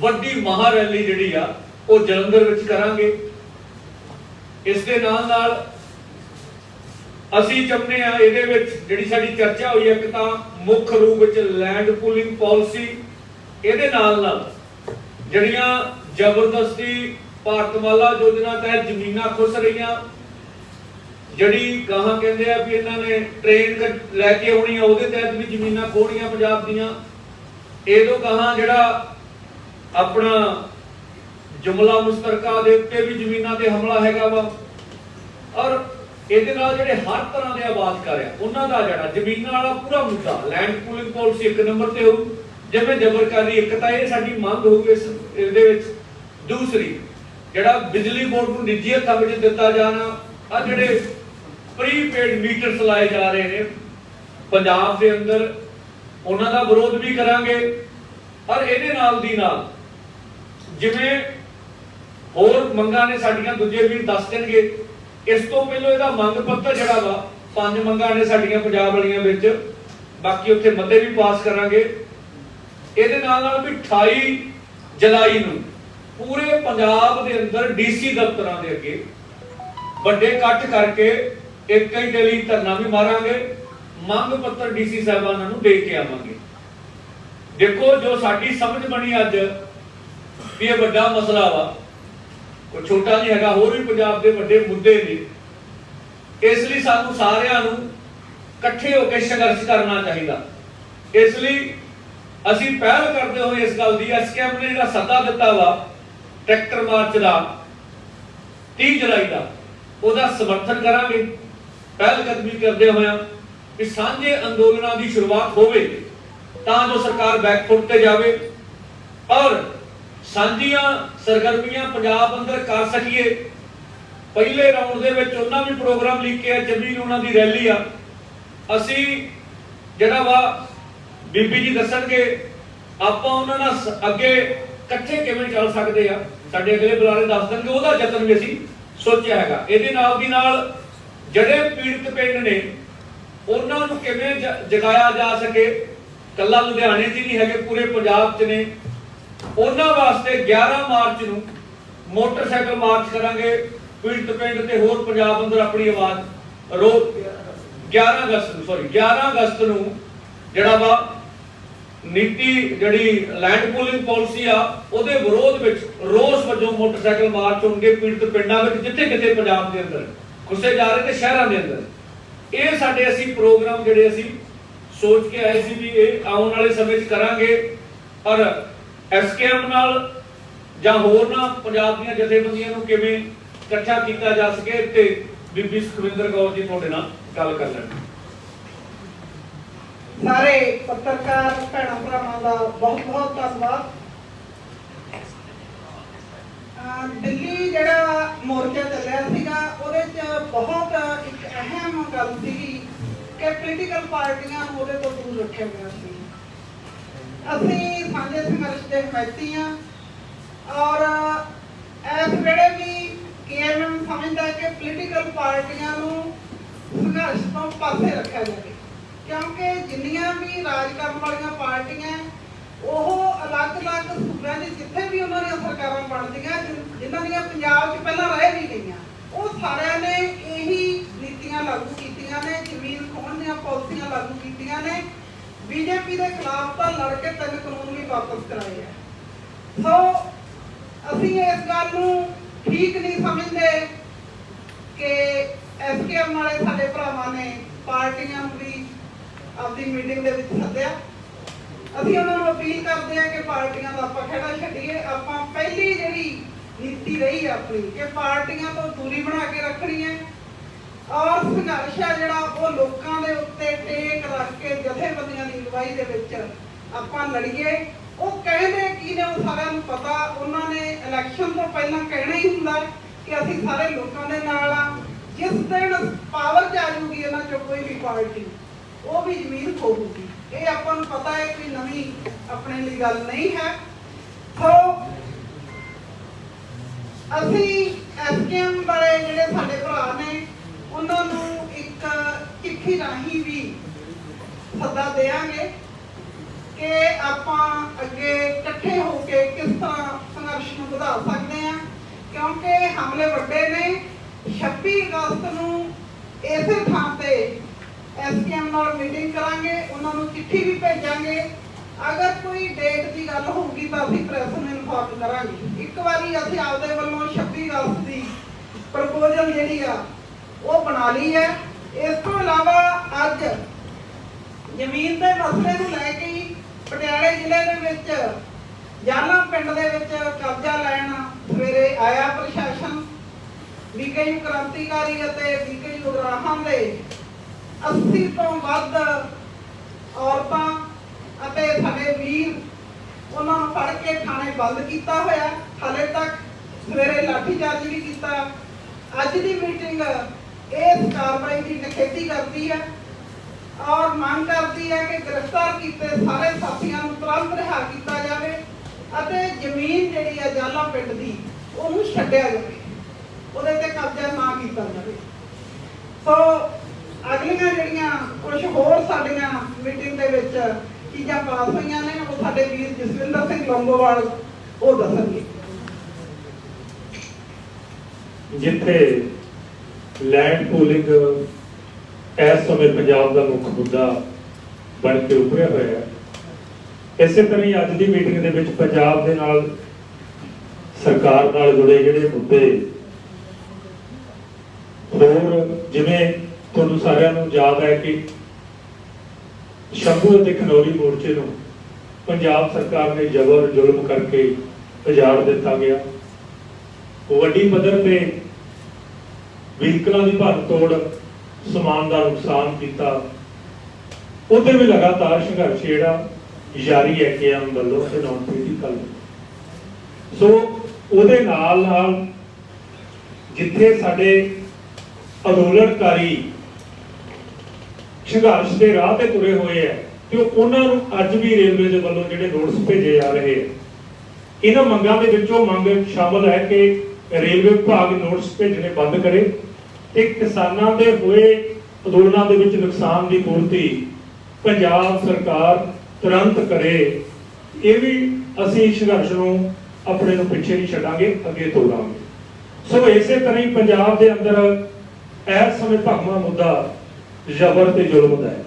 ਵੱਡੀ ਮਹਾ ਰੈਲੀ ਜਿਹੜੀ ਆ, ਉਹ ਜਲੰਧਰ ਵਿੱਚ ਕਰਾਂਗੇ। ਇਸ ਦੇ ਨਾਲ ਨਾਲ ਅਸੀਂ ਚਾਹੁੰਦੇ ਆ ਇਹਦੇ ਵਿੱਚ ਜਿਹੜੀ ਸਾਡੀ ਚਰਚਾ ਹੋਈ ਹੈ ਇੱਕ ਤਾਂ ਮੁੱਖ ਰੂਪ ਵਿੱਚ ਲੈਂਡ ਪੂਲਿੰਗ ਪਾਲਿਸੀ ਇਹਦੇ ਨਾਲ ਨਾਲ ਜਿਹੜੀਆਂ ਜ਼ਬਰਦਸਤੀ ਭਾਰਤਮਾਲਾ ਯੋਜਨਾ ਤਹਿਤ ਜ਼ਮੀਨਾਂ ਖੁੱਸ ਰਹੀਆਂ ਜਿਹੜੀ ਕਹਾਂ ਕਹਿੰਦੇ ਆ ਵੀ ਇਹਨਾਂ ਨੇ ਟ੍ਰੇਨ ਲੈ ਕੇ ਆਉਣੀ ਆ, ਉਹਦੇ ਤਹਿਤ ਵੀ ਜ਼ਮੀਨਾਂ ਖੋਣੀਆਂ ਪੰਜਾਬ ਦੀਆਂ। ਇਹਦੋਂ ਕਹਾਂ ਜਿਹੜਾ ਆਪਣਾ ਜੁਮਲਾ ਮੁਸ਼ਤਰਕਾ ਦੇ ਉੱਤੇ ਵੀ ਜ਼ਮੀਨਾਂ ਤੇ ਹਮਲਾ ਹੈਗਾ ਵਾ। ਔਰ ਇਹਦੇ ਨਾਲ ਜਿਹੜੇ ਹਰ ਤਰ੍ਹਾਂ ਦੇ ਆਬਾਦ ਕਰ ਆ, ਉਹਨਾਂ ਦਾ ਜਿਹੜਾ ਜ਼ਮੀਨਾਂ ਵਾਲਾ ਪੂਰਾ ਮੁੱਦਾ ਲੈਂਡ ਪੂਲਿੰਗ ਪਾਲਿਸੀ ਇੱਕ ਨੰਬਰ ਤੇ ਹੋਊ ਜਿਵੇਂ ਜ਼ਬਰਕਾਰੀ ਇੱਕ ਤਾਂ ਇਹ ਸਾਡੀ ਮੰਗ ਹੋਊਗੀ ਇਸ ਇਹਦੇ ਵਿੱਚ। ਦੂਸਰੀ, ਜਿਹੜਾ ਬਿਜਲੀ ਬੋਰਡ ਨੂੰ ਨਿੱਜੀ ਹੱਥਾਂ ਵਿੱਚ ਦਿੱਤਾ ਜਾਣਾ ਆ ਜਿਹੜੇ ਪ੍ਰੀਪੇਡ ਮੀਟਰਸ ਲਾਏ ਜਾ ਰਹੇ ਨੇ। ਪੰਜਾਬ ਦੇ ਅੰਦਰ ਉਹਨਾਂ ਦਾ ਵਿਰੋਧ ਵੀ ਕਰਾਂਗੇ ਔਰ ਇਹਦੇ ਨਾਲ ਦੀ ਨਾਲ ਜਿਵੇਂ ਹੋਰ ਮੰਗਾਂ ਨੇ ਸਾਡੀਆਂ, ਦੂਜੇ ਵੀ ਦੱਸ ਦੇਣਗੇ। ਇਸ ਤੋਂ ਪਹਿਲਾਂ ਇਹਦਾ ਮੰਗ ਪੱਤਰ ਜਿਹੜਾ ਵਾ, ਪੰਜ ਮੰਗਾਂ ਨੇ ਸਾਡੀਆਂ ਪੰਜਾਬ ਵਾਲੀਆਂ ਵਿੱਚ। ਬਾਕੀ ਉੱਥੇ ਮਤੇ ਵੀ ਪਾਸ ਕਰਾਂਗੇ। ਇਹਦੇ ਨਾਲ ਨਾਲ ਵੀ 28 ਜੁਲਾਈ ਨੂੰ ਪੂਰੇ ਪੰਜਾਬ ਦੇ ਅੰਦਰ ਡੀਸੀ ਦਫ਼ਤਰਾਂ ਦੇ ਅੱਗੇ ਵੱਡੇ ਇਕੱਠ ਕਰਕੇ ਇੱਕ ਹੀ ਟੈਲੀ ਧਰਨਾ ਵੀ ਮਾਰਾਂਗੇ, ਮੰਗ ਪੱਤਰ ਡੀਸੀ ਸਾਹਿਬਾਨਾਂ ਨੂੰ ਦੇ ਕੇ ਆਵਾਂਗੇ। ਦੇਖੋ, ਜੋ ਸਾਡੀ ਸਮਝ ਬਣੀ ਅੱਜ ਵੀ ਇਹ ਵੱਡਾ ਮਸਲਾ ਵਾ ਕੋਈ ਛੋਟਾ ਨਹੀਂ ਹੈਗਾ, ਹੋਰ ਵੀ ਪੰਜਾਬ ਦੇ ਵੱਡੇ ਮੁੱਦੇ ਨੇ। ਇਸ ਲਈ ਸਾਨੂੰ ਸਾਰਿਆਂ ਨੂੰ ਇਕੱਠੇ ਹੋ ਕੇ ਸੰਘਰਸ਼ ਕਰਨਾ ਚਾਹੀਦਾ। ਇਸ ਲਈ ਅਸੀਂ ਪਹਿਲ ਕਰਦੇ ਹੋਏ ਇਸ ਗੱਲ ਦੀ ਐਸਕੇਐਮ ਨੇ ਜਿਹੜਾ ਸੱਦਾ ਦਿੱਤਾ ਵਾ, ਟਰੈਕਟਰ ਮਾਰਚ ਦਾ 30 ਜੁਲਾਈ ਦਾ, ਉਹਦਾ ਸਮਰਥਨ ਕਰਾਂਗੇ। ਪਹਿਲ ਕਦਮੀ ਕਰਦੇ ਹੋਇਆਂ ਕਿ ਸਾਂਝੇ ਅੰਦੋਲਨਾਂ ਦੀ ਸ਼ੁਰੂਆਤ ਹੋਵੇ ਤਾਂ ਜੋ ਸਰਕਾਰ ਬੈਕਫੁੱਟ ਤੇ ਜਾਵੇ ਔਰ ਸਾਂਝੀਆਂ ਸਰਗਰਮੀਆਂ ਪੰਜਾਬ ਅੰਦਰ ਕਰ ਸਕੀਏ। ਪਹਿਲੇ ਰਾਉਂਡ ਦੇ ਵਿੱਚ ਉਹਨਾਂ ਵੀ ਪ੍ਰੋਗਰਾਮ ਲਿਖ ਕੇ ਆ 26 ਉਹਨਾਂ ਦੀ ਰੈਲੀ ਆ। ਅਸੀਂ ਜਿਹੜਾ ਵਾ ਬੀਬੀ ਜੀ ਦੱਸਣਗੇ, ਆਪਾਂ ਉਹਨਾਂ ਨਾਲ ਅੱਗੇ ਇਕੱਠੇ ਕਿਵੇਂ ਚੱਲ ਸਕਦੇ ਆ। ਸਾਡੇ ਅਗਲੇ ਬੁਲਾਰੇ ਦੱਸ ਦੇਣਗੇ, ਉਹਦਾ ਯਤਨ ਵੀ ਅਸੀਂ ਸੋਚਿਆ ਹੈਗਾ। ਇਹਦੇ ਨਾਲ ਦੀ ਨਾਲ ਜਿਹੜੇ ਪੀੜਤ ਪਿੰਡ ਨੇ, ਉਹਨਾਂ ਨੂੰ ਕਿਵੇਂ ਜਗਾਇਆ ਜਾ ਸਕੇ? ਕੱਲਾ ਲੁਧਿਆਣੇ 'ਚ ਨਹੀਂ ਹੈਗੇ, ਪੂਰੇ ਪੰਜਾਬ 'ਚ ਨੇ। ਉਹਨਾਂ ਵਾਸਤੇ 11 ਮਾਰਚ ਨੂੰ ਮੋਟਰਸਾਈਕਲ ਮਾਰਚ ਕਰਾਂਗੇ। ਪੀੜਤ ਪਿੰਡ ਤੇ ਹੋਰ ਪੰਜਾਬ ਅੰਦਰ ਆਪਣੀ ਆਵਾਜ਼। ਰੋ 11 ਅਗਸਤ ਨੂੰ ਸੌਰੀ 11 ਅਗਸਤ ਨੂੰ ਜਿਹੜਾ ਵਾ ਨੀਤੀ ਜਿਹੜੀ ਲੈਂਡ ਪੂਲਿੰਗ ਪਾਲਿਸੀ ਆ, ਉਹਦੇ ਵਿਰੋਧ ਵਿੱਚ ਰੋਸ ਵਜੋਂ ਮੋਟਰਸਾਈਕਲ ਮਾਰਚ ਹੋਣਗੇ ਪੀੜਤ ਪਿੰਡਾਂ ਵਿੱਚ ਜਿੱਥੇ ਕਿਤੇ ਪੰਜਾਬ ਦੇ ਅੰਦਰ। ਖੁੱਸੇ ਜਾ ਰਹੇ ਤੇ ਸ਼ਹਿਰਾਂ ਦੇ ਅੰਦਰ। ਇਹ ਸਾਡੇ ਅਸੀਂ ਪ੍ਰੋਗਰਾਮ ਜਿਹੜੇ ਅਸੀਂ ਸੋਚ ਕੇ ਆਏ ਸੀ ਵੀ ਇਹ ਆਉਣ ਵਾਲੇ ਸਮੇਂ 'ਚ ਕਰਾਂਗੇ ਔਰ ਐਸਕੇਐਮ ਨਾਲ ਜਾਂ ਹੋਰ ਨਾ ਪੰਜਾਬ ਦੀਆਂ ਜਥੇਬੰਦੀਆਂ ਨੂੰ ਕਿਵੇਂ ਇਕੱਠਾ ਕੀਤਾ ਜਾ ਸਕੇ ਤੇ ਬੀਬੀ ਸੁਖਵਿੰਦਰ ਕੌਰ ਜੀ ਤੁਹਾਡੇ ਨਾਲ ਗੱਲ ਕਰ ਲੈਣ। ਸਾਰੇ ਪੱਤਰਕਾਰ, ਭੈਣਾਂ ਭਰਾਵਾਂ ਦਾ ਬਹੁਤ ਬਹੁਤ ਧੰਨਵਾਦ। ਦਿੱਲੀ ਜਿਹੜਾ ਮੋਰਚਾ ਚੱਲਿਆ ਸੀਗਾ ਉਹਦੇ ਬਹੁਤ ਇੱਕ ਅਹਿਮ ਗੱਲ ਸੀਗੀ ਕਿ ਪੋਲੀਟੀਕਲ ਪਾਰਟੀਆਂ ਨੂੰ ਉਹਦੇ ਤੋਂ ਦੂਰ ਰੱਖਿਆ ਗਿਆ ਸੀ। ਅਸੀਂ ਸਾਂਝੇ ਸੰਘਰਸ਼ ਦੇ ਹਮਾਇਤੀ ਹਾਂ ਔਰ ਇਸ ਵੇਲੇ ਵੀ ਕੇਐਮਐਮ ਸਮਝਦਾ ਹੈ ਕਿ ਪੋਲੀਟੀਕਲ ਪਾਰਟੀਆਂ ਨੂੰ ਸੰਘਰਸ਼ ਤੋਂ ਪਾਸੇ ਰੱਖਿਆ ਜਾਵੇ। ਕਿਉਂਕਿ ਜਿੰਨੀਆਂ ਵੀ ਰਾਜ ਕਰਨ ਵਾਲੀਆਂ ਪਾਰਟੀਆਂ, ਉਹ ਅਲੱਗ-ਅਲੱਗ ਸੂਬਿਆਂ ਦੇ ਜਿੱਥੇ ਵੀ ਉਹਨਾਂ ਦੀਆਂ ਸਰਕਾਰਾਂ ਬਣਦੀਆਂ ਜਿ- ਜਿਨ੍ਹਾਂ ਦੀਆਂ ਪੰਜਾਬ 'ਚ ਪਹਿਲਾਂ ਰਹਿ ਵੀ ਗਈਆਂ ਉਹ ਸਾਰਿਆਂ ਨੇ ਇਹੀ ਨੀਤੀਆਂ ਲਾਗੂ ਕੀਤੀਆਂ ਨੇ, ਜ਼ਮੀਨ ਖੋਹਣ ਦੀਆਂ ਪਾਲਿਸੀਆਂ ਲਾਗੂ ਕੀਤੀਆਂ ਨੇ। ਬੀਜੇਪੀ ਦੇ ਖਿਲਾਫ ਤਾਂ ਲੜ ਕੇ ਤਿੰਨ ਕਾਨੂੰਨ ਵੀ ਵਾਪਸ ਕਰਾਏ ਆ। ਸੋ, ਅਸੀਂ ਇਸ ਗੱਲ ਨੂੰ ਠੀਕ ਨਹੀਂ ਸਮਝਦੇ ਕਿ ਐਸਕੇਐਮ ਵਾਲੇ ਸਾਡੇ ਭਰਾਵਾਂ ਨੇ ਪਾਰਟੀਆਂ ਨੂੰ ਵੀ ਆਪਦੀ ਮੀਟਿੰਗ ਦੇ ਵਿੱਚ ਸੱਦਿਆ। ਅਸੀਂ ਉਹਨਾਂ ਨੂੰ ਅਪੀਲ ਕਰਦੇ ਹਾਂ ਕਿ ਪਾਰਟੀਆਂ ਦਾ ਆਪਾਂ ਖੜਾ ਛੱਡੀਏ। ਆਪਾਂ ਪਹਿਲੀ ਜਿਹੜੀ ਨੀਤੀ ਰਹੀ ਆ ਆਪਣੀ ਕਿ ਪਾਰਟੀਆਂ ਤੋਂ ਦੂਰੀ ਬਣਾ ਕੇ ਰੱਖਣੀ ਹੈ। ਔਰ ਸੰਘਰਸ਼ ਆ ਜਿਹੜਾ, ਉਹ ਲੋਕਾਂ ਦੇ ਉੱਤੇ ਟੇਕ ਰੱਖ ਕੇ ਜਥੇਬੰਦੀਆਂ ਦੀ ਅਗਵਾਈ ਦੇ ਵਿੱਚ ਆਪਾਂ ਲੜੀਏ। ਉਹ ਕਹਿੰਦੇ ਕੀ ਨੇ, ਉਹ ਸਾਰਿਆਂ ਨੂੰ ਪਤਾ। ਉਹਨਾਂ ਨੇ ਇਲੈਕਸ਼ਨ ਤੋਂ ਪਹਿਲਾਂ ਕਹਿਣਾ ਹੀ ਹੁੰਦਾ ਕਿ ਅਸੀਂ ਸਾਰੇ ਲੋਕਾਂ ਦੇ ਨਾਲ ਆ। ਜਿਸ ਦਿਨ ਪਾਵਰ ਚ ਆ ਜੂਗੀ ਇਹਨਾਂ ਚੋਂ ਕੋਈ ਵੀ ਪਾਰਟੀ, ਉਹ ਵੀ ਜ਼ਮੀਨ ਖੋਹੂਗੀ। ਇਹ ਆਪਾਂ ਨੂੰ ਪਤਾ ਹੈ ਕਿ ਨਵੀਂ ਆਪਣੇ ਲਈ ਗੱਲ ਨਹੀਂ ਹੈ। ਸੋ ਅਸੀਂ ਐਸਕੇਐਮ ਵਾਲੇ ਜਿਹੜੇ ਸਾਡੇ ਭਰਾ ਨੇ, ਉਹਨਾਂ ਨੂੰ ਇੱਕ ਚਿੱਠੀ ਰਾਹੀਂ ਵੀ ਸੱਦਾ ਦੇਾਂਗੇ ਕਿ ਆਪਾਂ ਅੱਗੇ ਇਕੱਠੇ ਹੋ ਕੇ ਕਿਸ ਤਰ੍ਹਾਂ ਸੰਘਰਸ਼ ਨੂੰ ਵਧਾ ਸਕਦੇ ਹਾਂ, ਕਿਉਂਕਿ ਹਮਲੇ ਵੱਡੇ ਨੇ। 26 ਅਗਸਤ ਨੂੰ ਇਸੇ ਥਾਂ ਤੇ ਐਸਕੇਐਮ ਨਾਲ ਮੀਟਿੰਗ ਕਰਾਂਗੇ, ਉਹਨਾਂ ਨੂੰ ਚਿੱਠੀ ਵੀ ਭੇਜਾਂਗੇ। ਅਗਰ ਕੋਈ ਡੇਟ ਦੀ ਗੱਲ ਹੋਊਗੀ ਤਾਂ ਅਸੀਂ ਪ੍ਰੈਸ ਨੂੰ ਇਨਫੋਰਮ ਕਰਾਂਗੇ। ਇੱਕ ਵਾਰੀ ਅਸੀਂ ਆਪਦੇ ਵੱਲੋਂ 26 ਅਗਸਤ ਦੀ ਪ੍ਰਪੋਜ਼ਲ ਜਿਹੜੀ ਆ, ਉਹ ਬਣਾ ਲਈ ਹੈ। ਇਸ ਤੋਂ ਇਲਾਵਾ ਅੱਜ ਜ਼ਮੀਨ ਦੇ ਮਸਲੇ ਨੂੰ ਲੈ ਕੇ ਪਟਿਆਲੇ ਜ਼ਿਲ੍ਹੇ ਦੇ ਵਿੱਚ ਜਾਲਾ ਪਿੰਡ ਦੇ ਵਿੱਚ ਕਬਜ਼ਾ ਲੈਣ ਸਵੇਰੇ ਆਇਆ ਪ੍ਰਸ਼ਾਸਨ। ਵਿਕੇਯੂ ਕ੍ਰਾਂਤੀਕਾਰੀ ਅਤੇ ਵਿਕੇਯੂ ਉਗਰਾਹਾਂ ਦੇ 80 ਤੋਂ ਵੱਧ ਔਰਤਾਂ ਅਤੇ ਸਾਡੇ ਵੀਰ ਉਹਨਾਂ ਨੂੰ ਫੜ ਕੇ ਥਾਣੇ ਬੰਦ ਕੀਤਾ ਹੋਇਆ। ਹਾਲੇ ਤੱਕ ਸਵੇਰੇ ਲਾਠੀਚਾਰਜ ਵੀ ਕੀਤਾ। ਅੱਜ ਦੀ ਮੀਟਿੰਗ ਇਸ ਕਾਰਵਾਈ ਦੀ ਨਿਖੇਧੀ ਕਰਦੀ ਹੈ ਔਰ ਮੰਗ ਕਰਦੀ ਹੈ ਕਿ ਗ੍ਰਿਫਤਾਰ ਕੀਤੇ ਸਾਰੇ ਸਾਥੀਆਂ ਨੂੰ ਤੁਰੰਤ ਰਿਹਾ ਕੀਤਾ ਜਾਵੇ ਅਤੇ ਜ਼ਮੀਨ ਜਿਹੜੀ ਹੈ ਜਾਲਾ ਪਿੰਡ ਦੀ ਉਹਨੂੰ ਛੱਡਿਆ ਜਾਵੇ। ਉਹਦੇ ਤੇ ਕਬਜ਼ਾ ਨਾ ਕੀਤਾ ਜਾਵੇ। ਸੋ ਅਗਲੀਆਂ ਜਿਹੜੀਆਂ ਕੁਝ ਹੋਰ ਸਾਡੀਆਂ ਮੀਟਿੰਗ ਦੇ ਵਿੱਚ ਚੀਜ਼ਾਂ ਪਾਸ ਹੋਈਆਂ ਨੇ ਉਹ ਸਾਡੇ ਵੀਰ ਜਸਵਿੰਦਰ ਸਿੰਘ ਲੰਗੋਵਾਲ ਉਹ ਦੱਸਣਗੇ। ਜਿੱਥੇ ਲੈਂਡ ਪੂਲਿੰਗ ਇਸ ਸਮੇਂ ਪੰਜਾਬ ਦਾ ਮੁੱਖ ਮੁੱਦਾ ਬਣ ਕੇ ਉੱਭਰਿਆ ਹੋਇਆ ਹੈ। ਇਸੇ ਤਰ੍ਹਾਂ ਹੀ ਅੱਜ ਦੀ ਮੀਟਿੰਗ ਦੇ ਵਿੱਚ ਪੰਜਾਬ ਦੇ ਨਾਲ ਸਰਕਾਰ ਨਾਲ ਜੁੜੇ ਜਿਹੜੇ ਮੁੱਦੇ ਹੋਰ ਜਿਵੇਂ ਤੁਹਾਨੂੰ ਸਾਰਿਆਂ ਨੂੰ ਯਾਦ ਹੈ ਕਿ ਸ਼ੰਭੂ ਅਤੇ ਖਨੌਰੀ ਮੋਰਚੇ ਨੂੰ ਪੰਜਾਬ ਸਰਕਾਰ ਨੇ ਜ਼ਬਰ ਜ਼ੁਲਮ ਕਰਕੇ ਉਜਾੜ ਦਿੱਤਾ ਗਿਆ। ਵੱਡੀ ਪੱਧਰ ਤੇ ਵਹੀਕਲਾਂ ਦੀ ਭੰਨ ਤੋੜ ਸਮਾਨ ਦਾ ਨੁਕਸਾਨ ਕੀਤਾ। ਉਹਦੇ ਵੀ ਲਗਾਤਾਰ ਸੰਘਰਸ਼ ਜਿਹੜਾ ਜਾਰੀ ਹੈ ਕਿ ਆਮ ਵੱਲੋਂ ਤੇ ਨਾਨ ਪੋਲੀਟੀਕਲ ਸੋ ਉਹਦੇ ਨਾਲ ਨਾਲ ਜਿੱਥੇ ਸਾਡੇ ਅੰਦੋਲਨਕਾਰੀ ਸੰਘਰਸ਼ ਦੇ ਰਾਹ ਤੇ ਤੁਰੇ ਹੋਏ ਆ ਤੇ ਉਹਨਾਂ ਨੂੰ ਅੱਜ ਵੀ ਰੇਲਵੇ ਦੇ ਵੱਲੋਂ ਜਿਹੜੇ ਨੋਟਿਸ ਭੇਜੇ ਜਾ ਰਹੇ ਆ ਇਹਨਾਂ ਮੰਗਾਂ ਦੇ ਵਿੱਚ ਉਹ ਮੰਗ ਸ਼ਾਮਲ ਹੈ ਕਿ ਰੇਲਵੇ ਵਿਭਾਗ ਨੋਟਿਸ ਭੇਜਣੇ ਬੰਦ ਕਰੇ ਤੇ ਕਿਸਾਨਾਂ ਦੇ ਹੋਏ ਅੰਦੋਲਨਾਂ ਦੇ ਵਿੱਚ ਨੁਕਸਾਨ ਦੀ ਪੂਰਤੀ ਪੰਜਾਬ ਸਰਕਾਰ ਤੁਰੰਤ ਕਰੇ। ਇਹ ਵੀ ਅਸੀਂ ਸੰਘਰਸ਼ ਨੂੰ ਆਪਣੇ ਨੂੰ ਪਿੱਛੇ ਨਹੀਂ ਛੱਡਾਂਗੇ, ਅੱਗੇ ਤੋਰਾਂਗੇ। ਸੋ ਇਸੇ ਤਰ੍ਹਾਂ ਹੀ ਪੰਜਾਬ ਦੇ ਅੰਦਰ ਇਸ ਸਮੇਂ ਭਗਵਾ ਮੁੱਦਾ ਜ਼ਬਰ ਤੇ ਜ਼ੁਲਮ ਦਾ ਹੈ।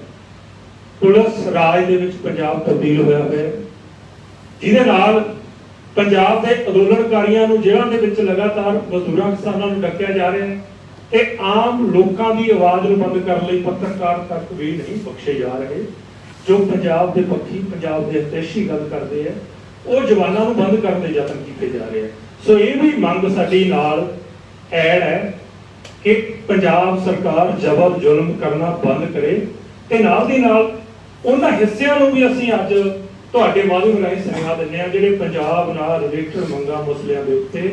ਪੁਲਿਸ ਰਾਜ ਦੇ ਵਿੱਚ ਪੰਜਾਬ ਤਬਦੀਲ ਹੋਇਆ ਹੋਇਆ ਜਿਹਦੇ ਨਾਲ ਪੰਜਾਬ ਦੇ ਅੰਦੋਲਨਕਾਰੀਆਂ ਨੂੰ ਜੇਲ੍ਹਾਂ ਦੇ ਵਿੱਚ ਲਗਾਤਾਰ ਮਜ਼ਦੂਰਾਂ ਕਿਸਾਨਾਂ ਨੂੰ ਡੱਕਿਆ ਜਾ ਰਿਹਾ ਹੈ ਤੇ ਆਮ ਲੋਕਾਂ ਦੀ ਆਵਾਜ਼ ਨੂੰ ਬੰਦ ਕਰਨ ਲਈ ਪੱਤਰਕਾਰ ਤੱਕ ਵੀ ਨਹੀਂ ਬਖਸ਼ੇ ਜਾ ਰਹੇ। ਜੋ ਪੰਜਾਬ ਦੇ ਪੱਖੀ, ਪੰਜਾਬ ਦੇ ਹਿਤੈਸ਼ੀ ਗੱਲ ਕਰਦੇ ਆ, ਉਹ ਜਵਾਨਾਂ ਨੂੰ ਬੰਦ ਕਰਨ ਦੇ ਯਤਨ ਕੀਤੇ ਜਾ ਰਹੇ ਆ। ਸੋ ਇਹ ਵੀ ਮੰਗ ਸਾਡੀ ਨਾਲ ਐਡ ਹੈ। ਕਿ ਪੰਜਾਬ ਸਰਕਾਰ ਜ਼ਬਰ ਜ਼ੁਲਮ ਕਰਨਾ ਬੰਦ ਕਰੇ ਤੇ ਨਾਲ ਦੀ ਨਾਲ ਉਹਨਾਂ ਹਿੱਸਿਆਂ ਨੂੰ ਵੀ ਅਸੀਂ ਅੱਜ ਤੁਹਾਡੇ ਮਾਧਿਅਮ ਰਾਹੀਂ ਸੁਨੇਹਾ ਦਿੰਦੇ ਹਾਂ, ਜਿਹੜੇ ਪੰਜਾਬ ਨਾਲ ਰਿਲੇਟਡ ਮੰਗਾਂ ਮਸਲਿਆਂ ਦੇ ਉੱਤੇ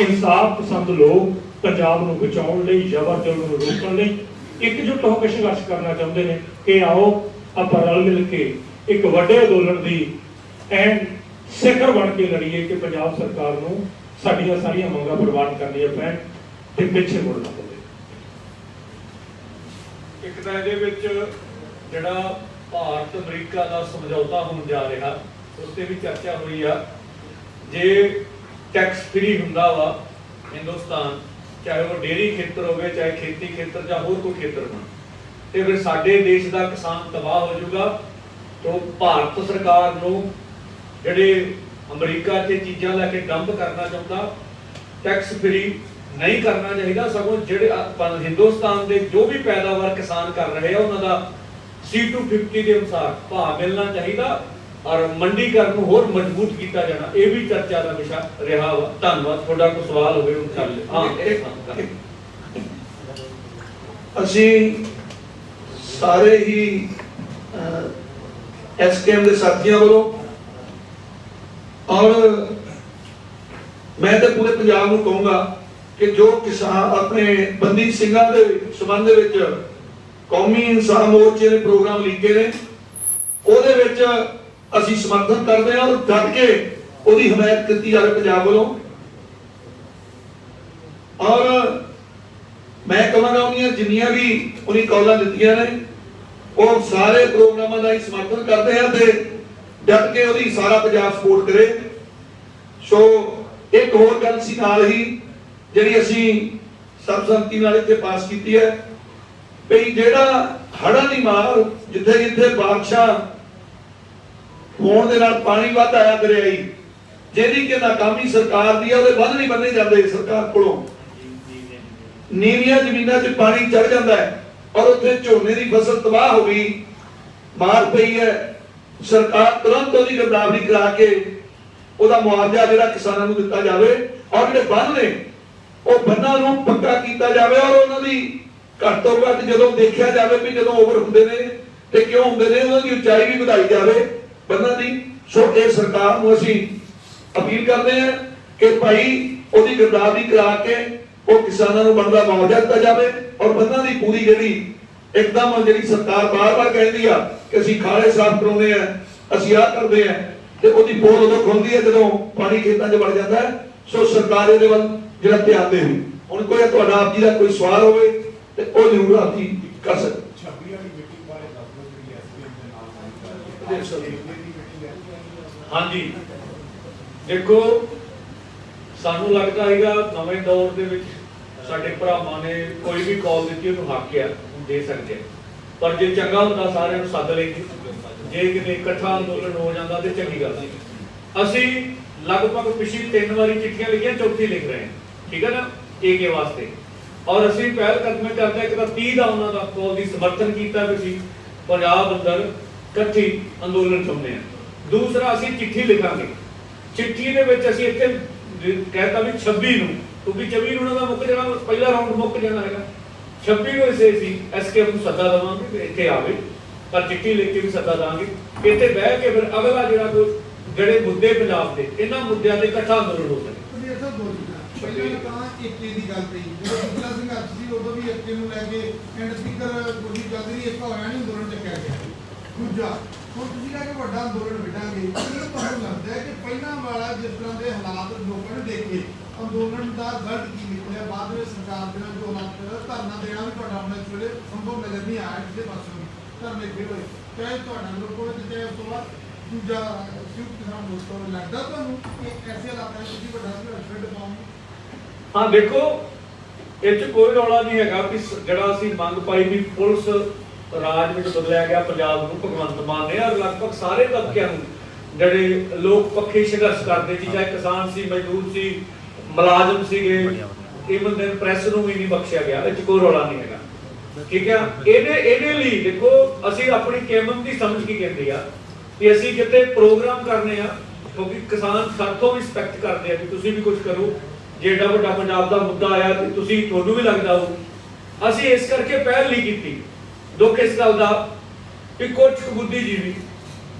ਇਨਸਾਫ ਪਸੰਦ ਲੋਕ ਪੰਜਾਬ ਨੂੰ ਬਚਾਉਣ ਲਈ, ਜ਼ਬਰ ਜ਼ੁਲਮ ਨੂੰ ਰੋਕਣ ਲਈ ਇਕਜੁੱਟ ਹੋ ਕੇ ਸੰਘਰਸ਼ ਕਰਨਾ ਚਾਹੁੰਦੇ ਨੇ ਕਿ ਆਓ ਆਪਾਂ ਰਲ ਮਿਲ ਕੇ ਇੱਕ ਵੱਡੇ ਅੰਦੋਲਨ ਦੀ ਐਨ ਸਿਖਰ ਬਣ ਕੇ ਲੜੀਏ ਕਿ ਪੰਜਾਬ ਸਰਕਾਰ ਨੂੰ ਸਾਡੀਆਂ ਸਾਰੀਆਂ ਮੰਗਾਂ ਪ੍ਰਵਾਨ ਕਰਨੀਆਂ ਪੈਣ। ਤੇ ਪਿੱਛੇ ਮੁੜਨਾ ਪਵੇ ਇੱਕ ਤਾਂ ਇਹਦੇ ਵਿੱਚ ਜਿਹੜਾ ਭਾਰਤ ਅਮਰੀਕਾ ਦਾ ਸਮਝੌਤਾ ਹੋਣ ਜਾ ਰਿਹਾ, ਉਸ ਤੇ ਵੀ ਚਰਚਾ ਹੋਈ ਆ। ਜੇ ਟੈਕਸ ਫ੍ਰੀ ਹੁੰਦਾ ਵਾ ਹਿੰਦੁਸਤਾਨ, ਚਾਹੇ ਉਹ ਡੇਰੀ ਖੇਤਰ ਹੋਵੇ, ਚਾਹੇ ਖੇਤੀ ਖੇਤਰ ਜਾਂ ਹੋਰ ਕੋਈ ਖੇਤਰ ਹੋਵੇ ਤੇ ਫਿਰ ਸਾਡੇ ਦੇਸ਼ ਦਾ ਕਿਸਾਨ ਤਬਾਹ ਹੋ ਜਾਊਗਾ, ਤੋਂ ਭਾਰਤ ਸਰਕਾਰ ਨੂੰ ਜਿਹੜੇ ਅਮਰੀਕਾ 'ਚ ਚੀਜ਼ਾਂ ਲੈ ਕੇ ਡੰਪ ਕਰਨਾ ਚਾਹੁੰਦਾ ਟੈਕਸ ਫ੍ਰੀ ਨਹੀਂ ਕਰਨਾ ਚਾਹੀਦਾ, ਸਗੋਂ ਜਿਹੜੇ ਆਪਾਂ ਹਿੰਦੁਸਤਾਨ ਦੇ ਜੋ ਵੀ ਪੈਦਾਵਾਰ ਕਿਸਾਨ ਕਰ ਰਹੇ ਆ, ਉਹਨਾਂ ਦਾ C250 ਦੇ ਅਨੁਸਾਰ ਭਾਅ ਮਿਲਣਾ ਚਾਹੀਦਾ ਔਰ ਮੰਡੀਕਰਨ ਨੂੰ ਹੋਰ ਮਜ਼ਬੂਤ ਕੀਤਾ ਜਾਣਾ। ਇਹ ਵੀ ਚਰਚਾ ਦਾ ਵਿਸ਼ਾ ਰਿਹਾ ਵਾ। ਧੰਨਵਾਦ। ਤੁਹਾਡਾ ਕੋਈ ਸਵਾਲ ਹੋਵੇ, ਉਹ ਕਰ ਲਿਓ। ਹਾਂ। ਅਸੀਂ ਸਾਰੇ ਹੀ ਐਸਕੇਐਮ ਦੇ ਸਾਥੀਆਂ ਵੱਲੋਂ ਔਰ ਮੈਂ ਤੇ ਪੂਰੇ ਪੰਜਾਬ ਨੂੰ ਕਹੂੰਗਾ ਕਿ ਜੋ ਕਿਸਾਨ ਆਪਣੇ ਬੰਦੀ ਸਿੰਘਾਂ ਦੇ ਸੰਬੰਧ ਵਿੱਚ ਕੌਮੀ ਇਨਸਾਨ ਮੋਰਚੇ ਦੇ ਪ੍ਰੋਗਰਾਮ ਲਿਖੇ ਨੇ, ਉਹਦੇ ਵਿੱਚ ਅਸੀਂ ਸਮਰਥਨ ਕਰਦੇ ਹਾਂ ਔਰ ਡਟ ਕੇ ਉਹਦੀ ਹਮਾਇਤ ਕੀਤੀ ਜਾਵੇ ਪੰਜਾਬ ਵੱਲੋਂ। ਔਰ ਮੈਂ ਕਹਾਂਗਾ ਉਹਨੀਆਂ ਜਿੰਨੀਆਂ ਵੀ ਉਹਨੀ ਕੌਲਾਂ ਦਿੱਤੀਆਂ ਨੇ, ਉਹ ਸਾਰੇ ਪ੍ਰੋਗਰਾਮਾਂ ਦਾ ਹੀ ਸਮਰਥਨ ਕਰਦੇ ਆ ਤੇ ਡਟ ਕੇ ਉਹਦੀ ਸਾਰਾ ਪੰਜਾਬ ਸਪੋਰਟ ਕਰੇ। ਸੋ ਇੱਕ ਹੋਰ ਗੱਲ ਸੀ ਨਾਲ ਹੀ ਜਿਹੜੀ ਅਸੀਂ ਸਰਬਸੰਮਤੀ ਨਾਲ ਇੱਥੇ ਪਾਸ ਕੀਤੀ ਹੈ ਵੀ ਜਿਹੜਾ ਹੜ੍ਹਾਂ ਦੀ ਮਾਰ ਜਿੱਥੇ ਜਿੱਥੇ ਬਾਰਿਸ਼ਾਂ ਹੋਣ ਦੇ ਨਾਲ ਪਾਣੀ ਵੱਧ ਆਇਆ ਦਰਿਆਈ, ਜਿਹਦੀ ਕਿ ਨਾਕਾਮੀ ਸਰਕਾਰ ਦੀ ਹੈ ਉਹਦੇ ਵੱਧ ਨਹੀਂ ਬੰਨੇ ਜਾਂਦੇ ਸਰਕਾਰ ਕੋਲੋਂ। ਨੀਵੀਆਂ ਜ਼ਮੀਨਾਂ 'ਚ ਪਾਣੀ ਚੜ ਜਾਂਦਾ ਹੈ ਔਰ ਉੱਥੇ ਝੋਨੇ ਦੀ ਫਸਲ ਤਬਾਹ ਹੋ ਗਈ, ਮਾਰ ਪਈ ਹੈ। ਸਰਕਾਰ ਤੁਰੰਤ ਉਹਦੀ ਗਿਰਦਾਵਰੀ ਕਰਾ ਕੇ ਉਹਦਾ ਮੁਆਵਜ਼ਾ ਜਿਹੜਾ ਕਿਸਾਨਾਂ ਨੂੰ ਦਿੱਤਾ ਜਾਵੇ, ਔਰ ਜਿਹੜੇ ਬੰਨ ਨੇ ਉਹ ਬੰਨਾਂ ਨੂੰ ਪੱਕਾ ਕੀਤਾ ਜਾਵੇ ਔਰ ਉਹਨਾਂ ਦੀ ਘੱਟ ਤੋਂ ਘੱਟ ਜਦੋਂ ਦੇਖਿਆ ਜਾਵੇ ਵੀ ਜਦੋਂ ਓਵਰ ਹੁੰਦੇ ਨੇ ਤੇ ਕਿਉਂ ਹੁੰਦੇ ਨੇ, ਉਹਨਾਂ ਦੀ ਉਚਾਈ ਵੀ ਵਧਾਈ ਜਾਵੇ। ਬੰਨਾਂ ਦੀ, ਸੋ ਇਹ ਸਰਕਾਰ ਨੂੰ ਅਸੀਂ ਅਪੀਲ ਕਰਦੇ ਹਾਂ ਕਿ ਭਾਈ ਉਹਦੀ ਗਿਰਦਾਵਰੀ ਕਰਾ ਕੇ ਉਹ ਕਿਸਾਨਾਂ ਨੂੰ ਬਣਦਾ ਮੁਆਵਜ਼ਾ ਦਿੱਤਾ ਜਾਵੇ ਔਰ ਬੰਨਾਂ ਦੀ ਪੂਰੀ ਜਿਹੜੀ ਇੱਕਦਮ ਜਿਹੜੀ ਸਰਕਾਰ ਬਾਰ-ਬਾਰ ਕਹਿੰਦੀ ਆ ਕਿ ਅਸੀਂ ਖਾਲੇ ਸਾਫ਼ ਕਰਾਉਂਦੇ ਆ ਅਸੀਂ ਆਹ ਕਰਦੇ ਆ ਤੇ ਉਹਦੀ ਪੋਲ ਉਦੋਂ ਖੁੱਲਦੀ ਹੈ ਜਦੋਂ ਪਾਣੀ ਖੇਤਾਂ 'ਚ ਵੜ ਜਾਂਦਾ ਹੈ। ਸੋ ਸਰਕਾਰ ਇਹਦੇ ਵੱਲ ਜਿਹੜਾ ਧਿਆਨ ਦੇ ਹੁਣ ਕੋਈ ਤੁਹਾਡਾ ਆਪ ਜੀ ਦਾ ਕੋਈ ਸਵਾਲ ਹੋਵੇ ਤੇ ਉਹ ਜ਼ਰੂਰ ਆਪ ਜੀ ਕਰ ਸਕਦੇ। ਹੋ। ਹੈ। ਹਾਂਜੀ। ਦੇਖੋ ਸਾਨੂੰ ਲੱਗਦਾ ਹੈਗਾ ਨਵੇਂ ਦੌਰ ਦੇ ਵਿੱਚ ਸਾਡੇ ਭਰਾਵਾਂ ਨੇ ਕੋਈ ਵੀ ਕਾਲ ਦਿੱਤੀ ਉਹਨੂੰ ਹੱਕ ਆ ਦੇ ਸਕਦੇ। ਪਰ ਜੇ ਚੰਗਾ ਹੁੰਦਾ ਸਾਰਿਆਂ ਨੂੰ ਸੱਦ ਲੈਂਦੇ ਜੇ ਕਿਤੇ ਇਕੱਠਾ ਅੰਦੋਲਨ ਹੋ ਜਾਂਦਾ ਤੇ ਚੰਗੀ ਗੱਲ ਸੀ ਅਸੀਂ ਲਗਭਗ ਪਿਛਲੀ ਤਿੰਨ ਵਾਰੀ ਚਿੱਠੀਆਂ ਲਿਖੀਆਂ ਚੌਥੀ ਲਿਖ ਰਹੇ ਹਾਂ। ਠੀਕ ਹੈ ਨਾ? ਏਕੇ ਵਾਸਤੇ। ਔਰ ਅਸੀਂ ਪਹਿਲ ਕਦਮੇ ਕਰਦੇ ਹਾਂ ਤਾਂ 30 ਦਾ ਉਹਨਾਂ ਦਾ ਕਾਲ ਦੀ ਸਮਰਥਨ ਕੀਤਾ ਵੀ ਸੀ ਪੰਜਾਬ ਅੰਦਰ ਇਕੱਠੀ ਅੰਦੋਲਨ ਚਾਹੁੰਦੇ ਆ ਦੂਸਰਾ, ਅਸੀਂ ਚਿੱਠੀ ਲਿਖਾਂਗੇ। ਚਿੱਠੀ ਦੇ ਵਿੱਚ ਅਸੀਂ ਇੱਥੇ ਕਹਿਤਾ ਵੀ 26 ਨੂੰ, ਕਿਉਂਕਿ 24 ਨੂੰ ਉਹਨਾਂ ਦਾ ਮੁੱਕ ਜਾਣਾ ਪਹਿਲਾ ਰਾਉਂਡ ਮੁੱਕ ਜਾਣਾ ਹੈਗਾ। 26 ਨੂੰ ਇਸੇ ਅਸੀਂ ਐਸਕੇਐਮ ਨੂੰ ਸੱਦਾ ਦੇਵਾਂਗੇ ਵੀ ਇੱਥੇ ਆਵੇ, ਪਰ ਚਿੱਠੀ ਲਿਖ ਕੇ ਵੀ ਸੱਦਾ ਦਾਂਗੇ ਇੱਥੇ ਬਹਿ ਕੇ ਫਿਰ ਅਗਲਾ ਜਿਹੜਾ ਜਿਹੜੇ ਮੁੱਦੇ ਪੰਜਾਬ ਦੇ, ਇਹਨਾਂ ਮੁੱਦਿਆਂ ਤੇ ਇਕੱਠਾ ਅੰਦੋਲਨ ਹੋ ਸਕੇ। ਪਹਿਲਾਂ ਤਾਂ ਏਕੇ ਦੀ ਗੱਲ ਪਈ ਜਦੋਂ ਪਿਛਲਾ ਸੰਘਰਸ਼ ਸੀ ਉਦੋਂ ਵੀ ਏਕੇ ਨੂੰ ਲੈ ਕੇ ਐਂਡ ਸਪੀਕਰ ਕੋਈ ਚੱਲ ਰਹੀ ਏਕਾ ਹੋਇਆ ਨਹੀਂ ਅੰਦੋਲਨ ਚੱਕਿਆ ਗਿਆ। ਦੂਜਾ, ਹੁਣ ਤੁਸੀਂ ਕਹਿੰਦੇ ਕਿ ਵੱਡਾ ਅੰਦੋਲਨ ਵਿਟਾਂਗੇ ਇਹ ਤੁਹਾਨੂੰ ਲੱਗਦਾ ਹੈ ਕਿ ਪਹਿਲਾਂ ਵਾਲਾ ਜਿਸ ਤਰ੍ਹਾਂ ਦੇ ਹਾਲਾਤ ਲੋਕਾਂ ਨੇ ਦੇਖੇ, ਅੰਦੋਲਨ ਦਾ ਰਿਜ਼ਲਟ ਕੀ ਨਿਕਲਿਆ? ਬਾਅਦ ਵਿੱਚ ਸਰਕਾਰ ਦੇ ਨਾਲ ਜੋ ਹਾਲਾਤ ਧਰਨਾ ਦੇਣਾ ਵੀ ਤੁਹਾਡਾ ਹੁਣ ਇਸ ਵੇਲੇ ਸੰਭਵ ਨਜ਼ਰ ਨਹੀਂ ਆਇਆ ਕਿਸੇ ਪਾਸੋਂ ਧਰਨੇ ਖੇਡ ਹੋਏ। ਚਾਹੇ ਤੁਹਾਡਾ ਗਰੁੱਪ ਹੋਵੇ ਤੇ ਚਾਹੇ ਉਸ ਤੋਂ ਬਾਅਦ ਦੂਜਾ, ਸੰਯੁਕਤ ਕਿਸਾਨ ਮੋਰਚਾ ਹੋਵੇ, ਲੱਗਦਾ ਤੁਹਾਨੂੰ ਕਿ ਐਸੇ ਹਾਲਾਤਾਂ ਵਿੱਚ ਤੁਸੀਂ ਵੱਡਾ ਸੰਘਰਸ਼ ਛੱਡ ਹਾਂ, ਦੇਖੋ, ਇਹ ਚ ਕੋਈ ਰੌਲਾ ਨਹੀਂ ਹੈਗਾ ਕਿ ਜਿਹੜਾ ਅਸੀਂ ਮੰਗ ਪਾਈ ਵੀ ਪੁਲਿਸ ਰਾਜ ਵਿੱਚ ਬਦਲਿਆ ਗਿਆ, ਪੰਜਾਬ ਨੂੰ ਭਗਵੰਤ ਮਾਨ ਨੇ, ਔਰ ਲਗਭਗ ਸਾਰੇ ਤਬਕਿਆਂ ਨੂੰ ਜਿਹੜੇ ਲੋਕ ਪੱਖੀ ਸੰਘਰਸ਼ ਕਰਦੇ ਸੀ, ਚਾਹੇ ਕਿਸਾਨ ਸੀ, ਮਜ਼ਦੂਰ ਸੀ, ਮੁਲਾਜ਼ਮ ਸੀਗੇ ਇਵਨ ਦੈਨ ਪ੍ਰੈਸ ਨੂੰ ਵੀ ਨਹੀਂ ਬਖਸ਼ਿਆ ਗਿਆ, ਇਹ ਚ ਕੋਈ ਰੌਲਾ ਨਹੀਂ ਹੈਗਾ। ਠੀਕ ਹੈ ਇਹਦੇ ਇਹਦੇ ਲਈ ਦੇਖੋ, ਅਸੀਂ ਆਪਣੀ ਕੇਮਮ ਦੀ ਸਮਝ ਕੀ ਕਹਿੰਦੇ ਆ ਕਿ ਅਸੀਂ ਜਿੱਤੇ ਪ੍ਰੋਗਰਾਮ ਕਰਨੇ ਆ, ਕਿਉਂਕਿ ਕਿਸਾਨ ਸਾਥੋਂ ਵੀ ਐਕਸਪੈਕਟ ਕਰਦੇ ਆ ਕਿ ਤੁਸੀਂ ਵੀ ਕੁਝ ਕਰੋ ਜੇ ਏਡਾ ਵੱਡਾ ਪੰਜਾਬ ਦਾ ਮੁੱਦਾ ਆਇਆ ਤੇ ਤੁਸੀਂ, ਤੁਹਾਨੂੰ ਵੀ ਲੱਗਦਾ ਹੋ ਅਸੀਂ ਇਸ ਕਰਕੇ ਪਹਿਲ ਨਹੀਂ ਕੀਤੀ। ਦੁੱਖ ਇਸ ਗੱਲ ਦਾ ਕਿ ਕੁਝ ਬੁੱਧੀਜੀਵੀ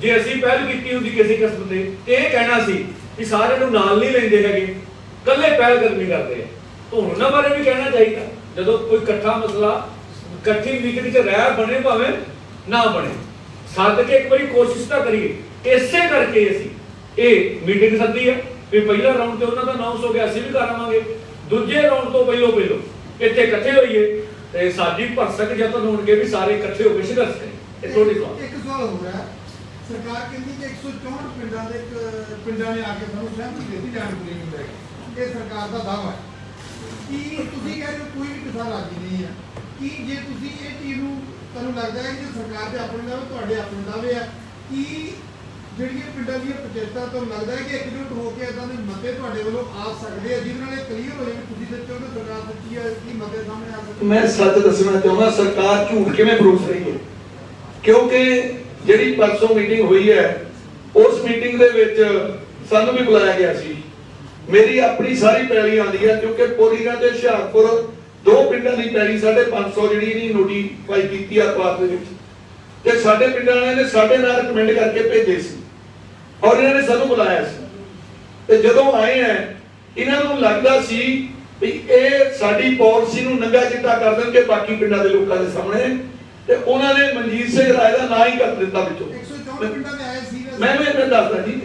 ਜੇ ਅਸੀਂ ਪਹਿਲ ਕੀਤੀ ਹੁੰਦੀ ਕਿਸੇ ਕਿਸਮ ਦੇ ਤੇ ਇਹ ਕਹਿਣਾ ਸੀ ਕਿ ਸਾਰਿਆਂ ਨੂੰ ਨਾਲ ਨਹੀਂ ਲੈਂਦੇ ਹੈਗੇ, ਇਕੱਲੇ ਪਹਿਲ ਕਦਮੀ ਕਰਦੇ ਆ। ਤੁਹਾਨੂੰ ਉਹਨਾਂ ਬਾਰੇ ਵੀ ਕਹਿਣਾ ਚਾਹੀਦਾ, ਜਦੋਂ ਕੋਈ ਇਕੱਠਾ ਮਸਲਾ, ਇਕੱਠੀ ਮੀਟਿੰਗ 'ਚ ਰਹਿ ਬਣੇ ਭਾਵੇਂ ਨਾ ਬਣੇ। ਸੱਦ ਕੇ ਇੱਕ ਵਾਰੀ ਕੋਸ਼ਿਸ਼ ਤਾਂ ਕਰੀਏ। ਇਸੇ ਕਰਕੇ ਅਸੀਂ ਇਹ ਮੀਟਿੰਗ ਸੱਦੀ ਹੈ ਵੀ ਪਹਿਲਾ ਰਾਉਂਡ ਤੇ ਉਹਨਾਂ ਦਾ ਅਨਾਉਂਸ ਹੋ ਗਿਆ ਅਸੀਂ ਵੀ ਕਰ ਆਵਾਂਗੇ। ਦੂਜੇ ਰਾਉਂਡ ਤੋਂ ਪਹਿਲੋਂ ਪਹਿਲੋਂ। ਇੱਥੇ ਇਕੱਠੇ ਹੋਈਏ ਤੇ ਸਾਡੀ ਭਰਸਕ ਯਤਨ ਹੋਣਗੇ ਵੀ ਸਾਰੇ ਇਕੱਠੇ ਹੋ ਕੇ ਸੰਘਰਸ਼ ਕਰੀਏ। ਇਹ ਥੋੜੀ ਸਵਾਲ। ਇੱਕ ਸਵਾਲ ਹੋ। ਰਿਹਾ। ਸਰਕਾਰ ਕਹਿੰਦੀ ਕਿ 164 ਪਿੰਡਾਂ ਦੇ ਇੱਕ ਪਿੰਡਾਂ ਨੇ ਆ ਕੇ ਸਾਨੂੰ ਸਹਿਮਤੀ ਦਿੱਤੀ ਜਾਣਕਾਰੀ ਨੂੰ ਲੈ ਕੇ ਇਹ ਸਰਕਾਰ ਦਾ ਦਾਅਵਾ ਹੈ। ਕੀ ਤੁਸੀਂ ਕਹਿ ਰਹੇ ਹੋ ਕੋਈ ਵੀ ਕਿਸਾਨ ਰਾਜੀ ਨਹੀਂ ਹੈ? ਕੀ ਜੇ ਤੁਸੀਂ ਇਹ ਚੀਜ਼ ਨੂੰ ਤੁਹਾਨੂੰ ਲੱਗਦਾ ਹੈ ਕਿ ਸਰਕਾਰ ਦੇ ਆਪਣੇ ਦਾਅਵੇ ਤੁਹਾਡੇ ਆਪਣੇ ਦਾਅਵੇ ਆ? ਕੀ ਜਿਹੜੀਆਂ ਪਿੰਡਾਂ ਦੀਆਂ ਪੰਚਾਇਤਾਂ ਤੁਹਾਨੂੰ ਲੱਗਦਾ ਹੈ ਕਿ ਇਕਜੁੱਟ ਹੋ ਕੇ ਇਦਾਂ ਦੇ ਮਤੇ ਤੁਹਾਡੇ ਵੱਲੋਂ ਆ ਸਕਦੇ ਆ, ਜਿਹਦੇ ਨਾਲ ਇਹ ਕਲੀਅਰ ਹੋ ਜਾਵੇ ਤੁਸੀਂ ਸੱਚੇ ਹੋ ਸਰਕਾਰ ਸੱਚੀ ਹੈ ਕੀ ਮਤੇ ਸਾਹਮਣੇ ਆ ਸਕਦੇ ਮੈਂ ਸੱਚ ਦੱਸਣਾ ਚਾਹੁੰਦਾ, ਸਰਕਾਰ ਝੂਠ ਕਿਵੇਂ ਪਰੋਸ ਰਹੀ ਹੈ? ਕਿਉਂਕਿ ਜਿਹੜੀ ਪਰਸੋਂ ਮੀਟਿੰਗ ਹੋਈ ਹੈ, ਉਸ ਮੀਟਿੰਗ ਦੇ ਵਿੱਚ ਸਾਨੂੰ ਵੀ ਬੁਲਾਇਆ ਗਿਆ ਸੀ। ਮੇਰੀ ਆਪਣੀ ਸਾਰੀ ਪੈਲੀ ਆਉਂਦੀ ਹੈ, ਕਿਉਂਕਿ ਪੋਲੀਗਾ ਤੇ ਹੁਸ਼ਿਆਰਪੁਰ ਦੋ ਪਿੰਡਾਂ ਦੀ ਪੈਲੀ 550 ਜਿਹੜੀ ਇਹਨੀ ਨੋਟੀਫਾਈ ਕੀਤੀ ਆ ਪਾਸ ਦੇ ਵਿੱਚ। ਤੇ ਸਾਡੇ ਪਿੰਡਾਂ ਵਾਲਿਆਂ ਨੇ ਸਾਡੇ ਨਾਲ ਰეკਮੈਂਡ ਕਰਕੇ ਭੇਜੇ ਸੀ। ਔਰ ਇਹਨਾਂ ਨੇ ਸਾਨੂੰ ਬੁਲਾਇਆ ਸੀ। ਤੇ ਜਦੋਂ ਆਏ ਆ ਇਹਨਾਂ ਨੂੰ ਲੱਗਦਾ ਸੀ ਵੀ ਇਹ ਸਾਡੀ ਪਾਲਿਸੀ ਨੂੰ ਨੰਗਾ ਚਿੱਟਾ ਕਰ ਦੇਣਗੇ ਬਾਕੀ ਪਿੰਡਾਂ ਦੇ ਲੋਕਾਂ ਦੇ ਸਾਹਮਣੇ। ਤੇ ਉਹਨਾਂ ਨੇ ਮਨਜੀਤ ਸਿੰਘ ਰਾਏ ਦਾ ਨਾਂ ਹੀ ਕਰ ਦਿੱਤਾ ਵਿੱਚੋਂ। 164 ਪਿੰਡਾਂ ਦੇ ਆਏ ਸੀ। ਮੈਂ ਵੀ ਇਹਨਾਂ ਦੱਸਦਾ ਜੀ।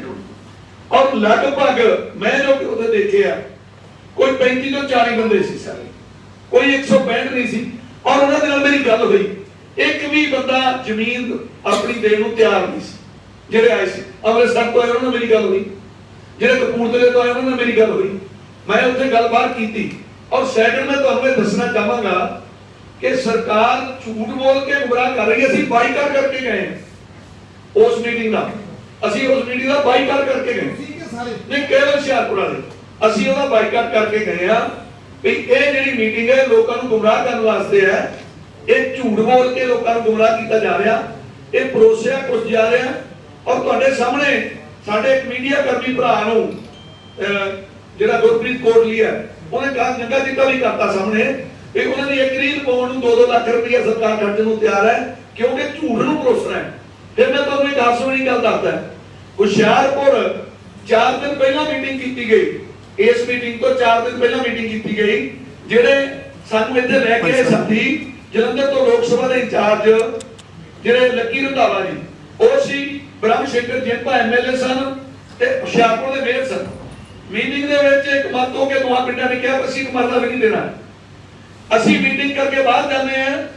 ਔਰ ਲਗਭਗ ਮੈਂ ਜੋ ਕਿ ਉਹਦੇ ਦੇਖਿਆ ਕੋਈ 35 ਤੋਂ 40 ਬੰਦੇ ਸੀ ਸਾਰੇ। ਕੋਈ 165 ਨਹੀਂ ਸੀ। ਔਰ ਉਹਨਾਂ ਦੇ ਨਾਲ ਮੇਰੀ ਗੱਲ ਹੋਈ। ਇੱਕ ਵੀ ਬੰਦਾ ਜ਼ਮੀਨ ਆਪਣੀ ਦੇਣ ਨੂੰ ਤਿਆਰ ਨਹੀਂ ਸੀ। ਜਿਹੜੇ ਆਏ ਸੀ। ਅੰਮ੍ਰਿਤਸਰ ਤੋਂ ਆਏ ਉਹਨਾਂ ਨਾਲ ਮੇਰੀ ਗੱਲ ਹੋਈ। ਜਿਹੜੇ ਕਪੂਰਥਲੇ ਤੋਂ ਆਏ ਉਹਨਾਂ ਨਾਲ ਮੇਰੀ ਗੱਲ ਹੋਈ। ਮੈਂ ਉੱਥੇ ਗੱਲਬਾਤ ਕੀਤੀ ਔਰ ਸੈਕੰਡ ਮੈਂ ਤੁਹਾਨੂੰ ਇਹ ਦੱਸਣਾ ਚਾਹਾਂਗਾ ਕਿ ਸਰਕਾਰ ਝੂਠ ਬੋਲ ਕੇ ਗੁੰਮਰਾਹ ਕਰ ਰਹੀ ਹੈ। ਅਸੀਂ ਬਾਈਕਾਟ ਕਰਕੇ ਗਏ ਉਸ ਮੀਟਿੰਗ ਦਾ। ਅਸੀਂ ਉਸ ਮੀਟਿੰਗ ਦਾ ਬਾਈਕਾਟ ਕਰਕੇ ਗਏ। ਸਾਰੇ। ਨਹੀਂ ਕੇਵਲ ਹੁਸ਼ਿਆਰਪੁਰ ਵਾਲੇ। ਅਸੀਂ ਉਹਦਾ ਬਾਈਕਾਟ ਕਰਕੇ ਗਏ ਆ ਵੀ ਇਹ ਜਿਹੜੀ ਮੀਟਿੰਗ ਹੈ ਲੋਕਾਂ ਨੂੰ ਗੁੰਮਰਾਹ ਕਰਨ ਵਾਸਤੇ ਹੈ। ਇਹ ਝੂਠ ਬੋਲ ਕੇ ਲੋਕਾਂ ਨੂੰ ਗੁੰਮਰਾਹ ਕੀਤਾ ਜਾ ਰਿਹਾ। ਇਹ ਪਰੋਸਿਆ ਕੁਝ ਜਾ ਰਿਹਾ। ਔਰ ਤੁਹਾਡੇ ਸਾਹਮਣੇ ਸਾਡੇ ਇੱਕ ਮੀਡੀਆ ਕਰਮੀ ਭਰਾ ਨੂੰ ਜਿਹੜਾ ਗੁਰਪ੍ਰੀਤ ਕੋਟਲੀ ਹੈ, ਉਹਨੇ ਕਹਾ ਜੰਗਾ ਜਿੱਤਾ ਵੀ ਕਰਤਾ ਸਾਹਮਣੇ ਵੀ ਉਹਨਾਂ ਦੀ ਇੱਕ ਰੀਲ ਪਾਉਣ ਨੂੰ 2-2 ਲੱਖ ਰੁਪਏ ਸਰਕਾਰ ਖਰਚਣ ਨੂੰ ਤਿਆਰ ਹੈ, ਕਿਉਂਕਿ ਝੂਠ ਨੂੰ ਪਰੋਸਣਾ ਹੈ। ਫਿਰ ਮੈਂ ਤੁਹਾਨੂੰ ਇੱਕ ਹਾਸੋਣੀ ਗੱਲ ਦੱਸਦਾ ਹੁਸ਼ਿਆਰਪੁਰ 4 ਦਿਨ ਪਹਿਲਾਂ ਮੀਟਿੰਗ ਕੀਤੀ ਗਈ। ਇਸ ਮੀਟਿੰਗ ਤੋਂ 4 ਦਿਨ ਪਹਿਲਾਂ ਮੀਟਿੰਗ ਕੀਤੀ ਗਈ, ਜਿਹੜੇ ਸਾਨੂੰ ਇੱਥੇ ਲੈ ਕੇ ਸਾਥੀ, ਜਲੰਧਰ ਤੋਂ ਲੋਕ ਸਭਾ ਦੇ ਇੰਚਾਰਜ, ਜਿਹੜੇ ਲੱਕੀ ਰੰਧਾਵਾ ਜੀ, ਉਹ ਸੀ ਬ੍ਰਹਮ ਸ਼ੰਕਰ ਜੈਪਾ ਐਮਐਲਏ ਸਨ ਤੇ ਹੁਸ਼ਿਆਰਪੁਰ ਦੇ ਮੇਅਰ ਸਨ। ਮੀਟਿੰਗ ਦੇ ਵਿੱਚ ਇੱਕ ਮਤ ਹੋ ਕੇ ਦੋਹਾਂ ਪਿੰਡਾਂ ਨੇ ਕਿਹਾ, ਅਸੀਂ ਇੱਕ ਵੀ ਨਹੀਂ ਦੇਣਾ ਅਸੀਂ ਮੀਟਿੰਗ ਕਰਕੇ ਬਾਹਰ ਜਾਂਦੇ ਆ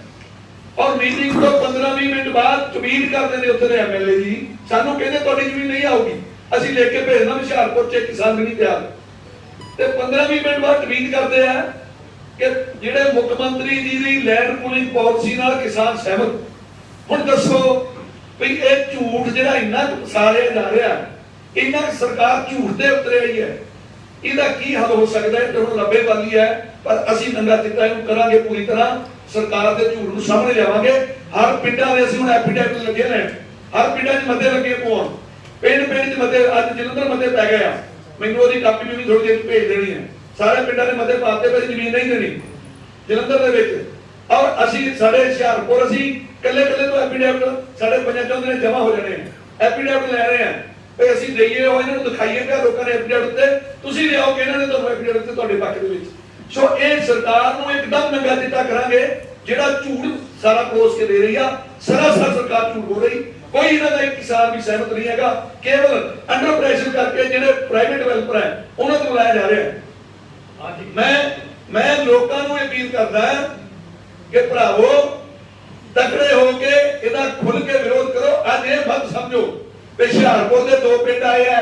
ਔਰ ਮੀਟਿੰਗ ਤੋਂ 15-20 ਮਿੰਟ ਬਾਅਦ ਟਵੀਟ ਕਰਦੇ ਨੇ ਉੱਥੇ ਦੇ ਐਮਐਲਏ ਜੀ। ਸਾਨੂੰ ਕਹਿੰਦੇ, ਤੁਹਾਡੀ ਜ਼ਮੀਨ ਨਹੀਂ ਆਊਗੀ। ਅਸੀਂ ਲਿਖ ਕੇ ਭੇਜਣਾ ਹੁਸ਼ਿਆਰਪੁਰ ਚ ਕਿਸਾਨ ਨਹੀਂ ਤਿਆਰ। ਤੇ 15-20 ਮਿੰਟ ਬਾਅਦ ਟਵੀਟ ਕਰਦੇ ਆ ਕਿ ਜਿਹੜੇ ਮੁੱਖ ਮੰਤਰੀ ਜੀ ਦੀ ਲੈਂਡ ਪੂਲਿੰਗ ਪਾਲਿਸੀ ਨਾਲ ਕਿਸਾਨ ਸਹਿਮਤ। ਹੁਣ ਦੱਸੋ ਵੀ ਇਹ ਝੂਠ ਜਿਹੜਾ ਇੰਨਾ ਕੁ ਜਾ ਰਿਹਾ, ਇੰਨਾ ਸਰਕਾਰ ਝੂਠ ਤੇ ਉਤਰ ਰਹੀ ਹੈ। ਇਹਦਾ ਕੀ ਹੱਲ ਹੋ ਸਕਦਾ ਹੈ? ਤੇ ਹੁਣ ਲੱਭੇ ਵਾਲੀ ਹੈ, ਪਰ ਅਸੀਂ ਨੰਗਾ ਚਿੱਟਾ ਇਹਨੂੰ ਕਰਾਂਗੇ ਪੂਰੀ ਤਰ੍ਹਾਂ। ਸਰਕਾਰ ਦੇ ਝੂਠ ਨੂੰ ਸਾਹਮਣੇ ਲਿਆਵਾਂਗੇ। ਹਰ ਪਿੰਡਾਂ ਦੇ ਅਸੀਂ ਹੁਣ ਐਫੀਡੈਵਿਟ ਲੱਗੇ ਨੇ। ਹਰ ਪਿੰਡਾਂ 'ਚ ਮੱਦੇ ਲੱਗੇ ਪਾਉਣ ਪਿੰਡ ਪਿੰਡ 'ਚ ਮੱਦੇ, ਅੱਜ ਜਲੰਧਰ ਮੱਦੇ ਪੈ ਗਏ ਆ। ਮੈਨੂੰ ਉਹਦੀ ਕਾਪੀ ਵੀ ਥੋੜੀ ਦੇਰ ਭੇਜ ਦੇਣੀ ਹੈ। ਸਾਰੇ ਪਿੰਡਾਂ ਦੇ ਮਤੇ ਪਾਤੇ ਪਏ ਜ਼ਮੀਨ ਨਹੀਂ ਦੇਣੀ। ਜਲੰਧਰ ਦੇ ਵਿੱਚ। ਔਰ ਅਸੀਂ ਸਾਡੇ ਹੁਸ਼ਿਆਰਪੁਰ ਅਸੀਂ ਕੱਲੇ ਕੱਲੇ ਤੋਂ ਐਫੀਡੈਵਿਟ ਸਾਡੇ ਪੰਜਾਂ ਚੌਂਦੇ ਨੇ ਜਮਾ ਹੋ ਜਾਣੇ ਐਫੀਡੈਵਿਟ ਲੈ ਰਹੇ ਆ। ਵੀ ਅਸੀਂ ਦਈਏ ਉਹ ਇਹਨਾਂ ਨੂੰ ਦਿਖਾਈਏ ਪਿਆ ਲੋਕਾਂ ਨੇ ਐਫੀਡੈਵਿਟ ਤੇ ਤੁਸੀਂ ਲਿਆਓ ਕਿ ਇਹਨਾਂ ਨੇ ਤੁਹਾਨੂੰ ਐਫੀਡੈਵਿਟ ਤੇ ਤੁਹਾਡੇ ਪੱਖ ਦੇ ਵਿੱਚ। ਸੋ ਇਹ ਸਰਕਾਰ ਨੂੰ ਇੱਕਦਮ ਨੰਗਾ ਚਿੱਟਾ ਕਰਾਂਗੇ ਜਿਹੜਾ ਝੂਠ ਸਾਰਾ ਪਲੋਸ ਕੇ ਦੇ ਰਹੀ ਆ। ਸਰਾਸਰ ਸਰਕਾਰ ਝੂਠ ਬੋਲ ਰਹੀ। ਕੋਈ ਇਹਨਾਂ ਦਾ ਇੱਕ ਕਿਸਾਨ ਵੀ ਸਹਿਮਤ ਨਹੀਂ ਹੈਗਾ। ਕੇਵਲ ਅੰਡਰ ਪ੍ਰੈਸ਼ਰ ਕਰਕੇ ਜਿਹੜੇ ਪ੍ਰਾਈਵੇਟ ਡਿਵੈਲਪਰ ਹੈ ਉਹਨਾਂ ਤੋਂ ਬੁਲਾਇਆ ਜਾ ਰਿਹਾ। ਹੈ ਮੈਂ ਮੈਂ ਲੋਕਾਂ ਨੂੰ ਇਹ ਅਪੀਲ ਕਰਦਾ ਕਿ ਭਰਾਵੋ ਤਕੜੇ ਹੋ ਕੇ ਇਹਦਾ ਖੁੱਲ ਕੇ ਵਿਰੋਧ ਕਰੋ। ਅੱਜ ਇਹ ਮਤ ਸਮਝੋ ਕਿ ਹੁਸ਼ਿਆਰਪੁਰ ਦੇ ਦੋ ਪਿੰਡ ਆਏ ਆ।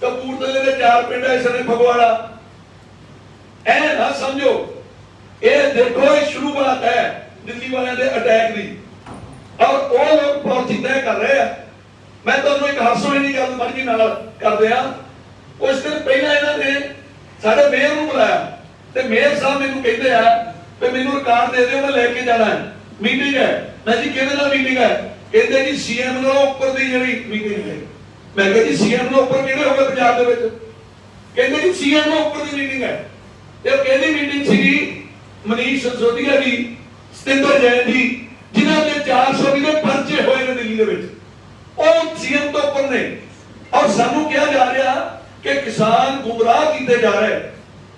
ਕਪੂਰਥਲੇ ਦੇ ਚਾਰ ਪਿੰਡ ਆਏ ਸਨੇ ਫਗਵਾੜਾ। ਐ ਨਾ ਸਮਝੋ, ਇਹ ਦੇਖੋ, ਇਹ ਸ਼ੁਰੂਆਤ ਹੈ ਦਿੱਲੀ ਵਾਲਿਆਂ ਦੇ ਅਟੈਕ ਦੀ। ਔਰ ਉਹ ਲੋਕ ਪਾਲਿਸੀ ਤੈਅ ਕਰ ਰਹੇ ਆ। ਮੈਂ ਤੁਹਾਨੂੰ ਇੱਕ ਹਾਸੋ ਨਹੀਂ ਗੱਲ ਮਰਜ਼ੀ ਨਾਲ ਕਰਦੇ ਆ। ਕੁਝ ਦਿਨ ਪਹਿਲਾਂ ਇਹਨਾਂ ਨੇ ਸਾਡੇ ਮੇਅਰ ਨੂੰ ਬੁਲਾਇਆ। ਤੇ ਮੇਅਰ ਸਾਹਿਬ ਮੈਨੂੰ ਕਹਿੰਦੇ ਆ ਕਿ ਮੈਨੂੰ ਰਿਕਾਰਡ ਦੇ ਦਿਓ, ਮੈਂ ਲੈ ਕੇ ਜਾਣਾ ਹੈ। ਮੀਟਿੰਗ ਹੈ। ਮੈਂ ਜੀ ਕਿਹਦੇ ਨਾਲ ਮੀਟਿੰਗ ਹੈ? ਕਹਿੰਦੇ ਜੀ ਸੀਐਮ ਨਾਲ ਉੱਪਰ ਦੀ ਜਿਹੜੀ ਮੀਟਿੰਗ ਹੈ। ਮੈਂ ਕਿਹਾ ਜੀ ਸੀਐਮ ਨਾਲ ਉੱਪਰ ਕਿਹੜੇ ਹੋਵੇ ਪੰਜਾਬ ਦੇ ਵਿੱਚ? ਕਹਿੰਦੇ ਜੀ ਸੀਐਮ ਨਾਲ ਉੱਪਰ ਦੀ ਮੀਟਿੰਗ ਹੈ। ਤੇ ਉਹ ਕਹਿੰਦੀ ਮੀਟਿੰਗ ਸੀਗੀ ਮਨੀਸ਼ ਸੋਦੀਆ ਜੀ, ਸਤਿੰਦਰ ਜੈਨ ਜੀ, ਜਿਨ੍ਹਾਂ ਦੇ 420 ਦੇ ਪਰਚੇ ਹੋਏ ਨੇ ਦਿੱਲੀ ਦੇ ਵਿੱਚ। ਉਹ ਸੀਐਮ ਤੋਂ ਉੱਪਰ ਨੇ। ਔਰ ਸਾਨੂੰ ਕਿਹਾ ਜਾ ਰਿਹਾ ਕਿ ਕਿਸਾਨ ਗੁੰਮਰਾਹ ਕੀਤੇ ਜਾ ਰਹੇ।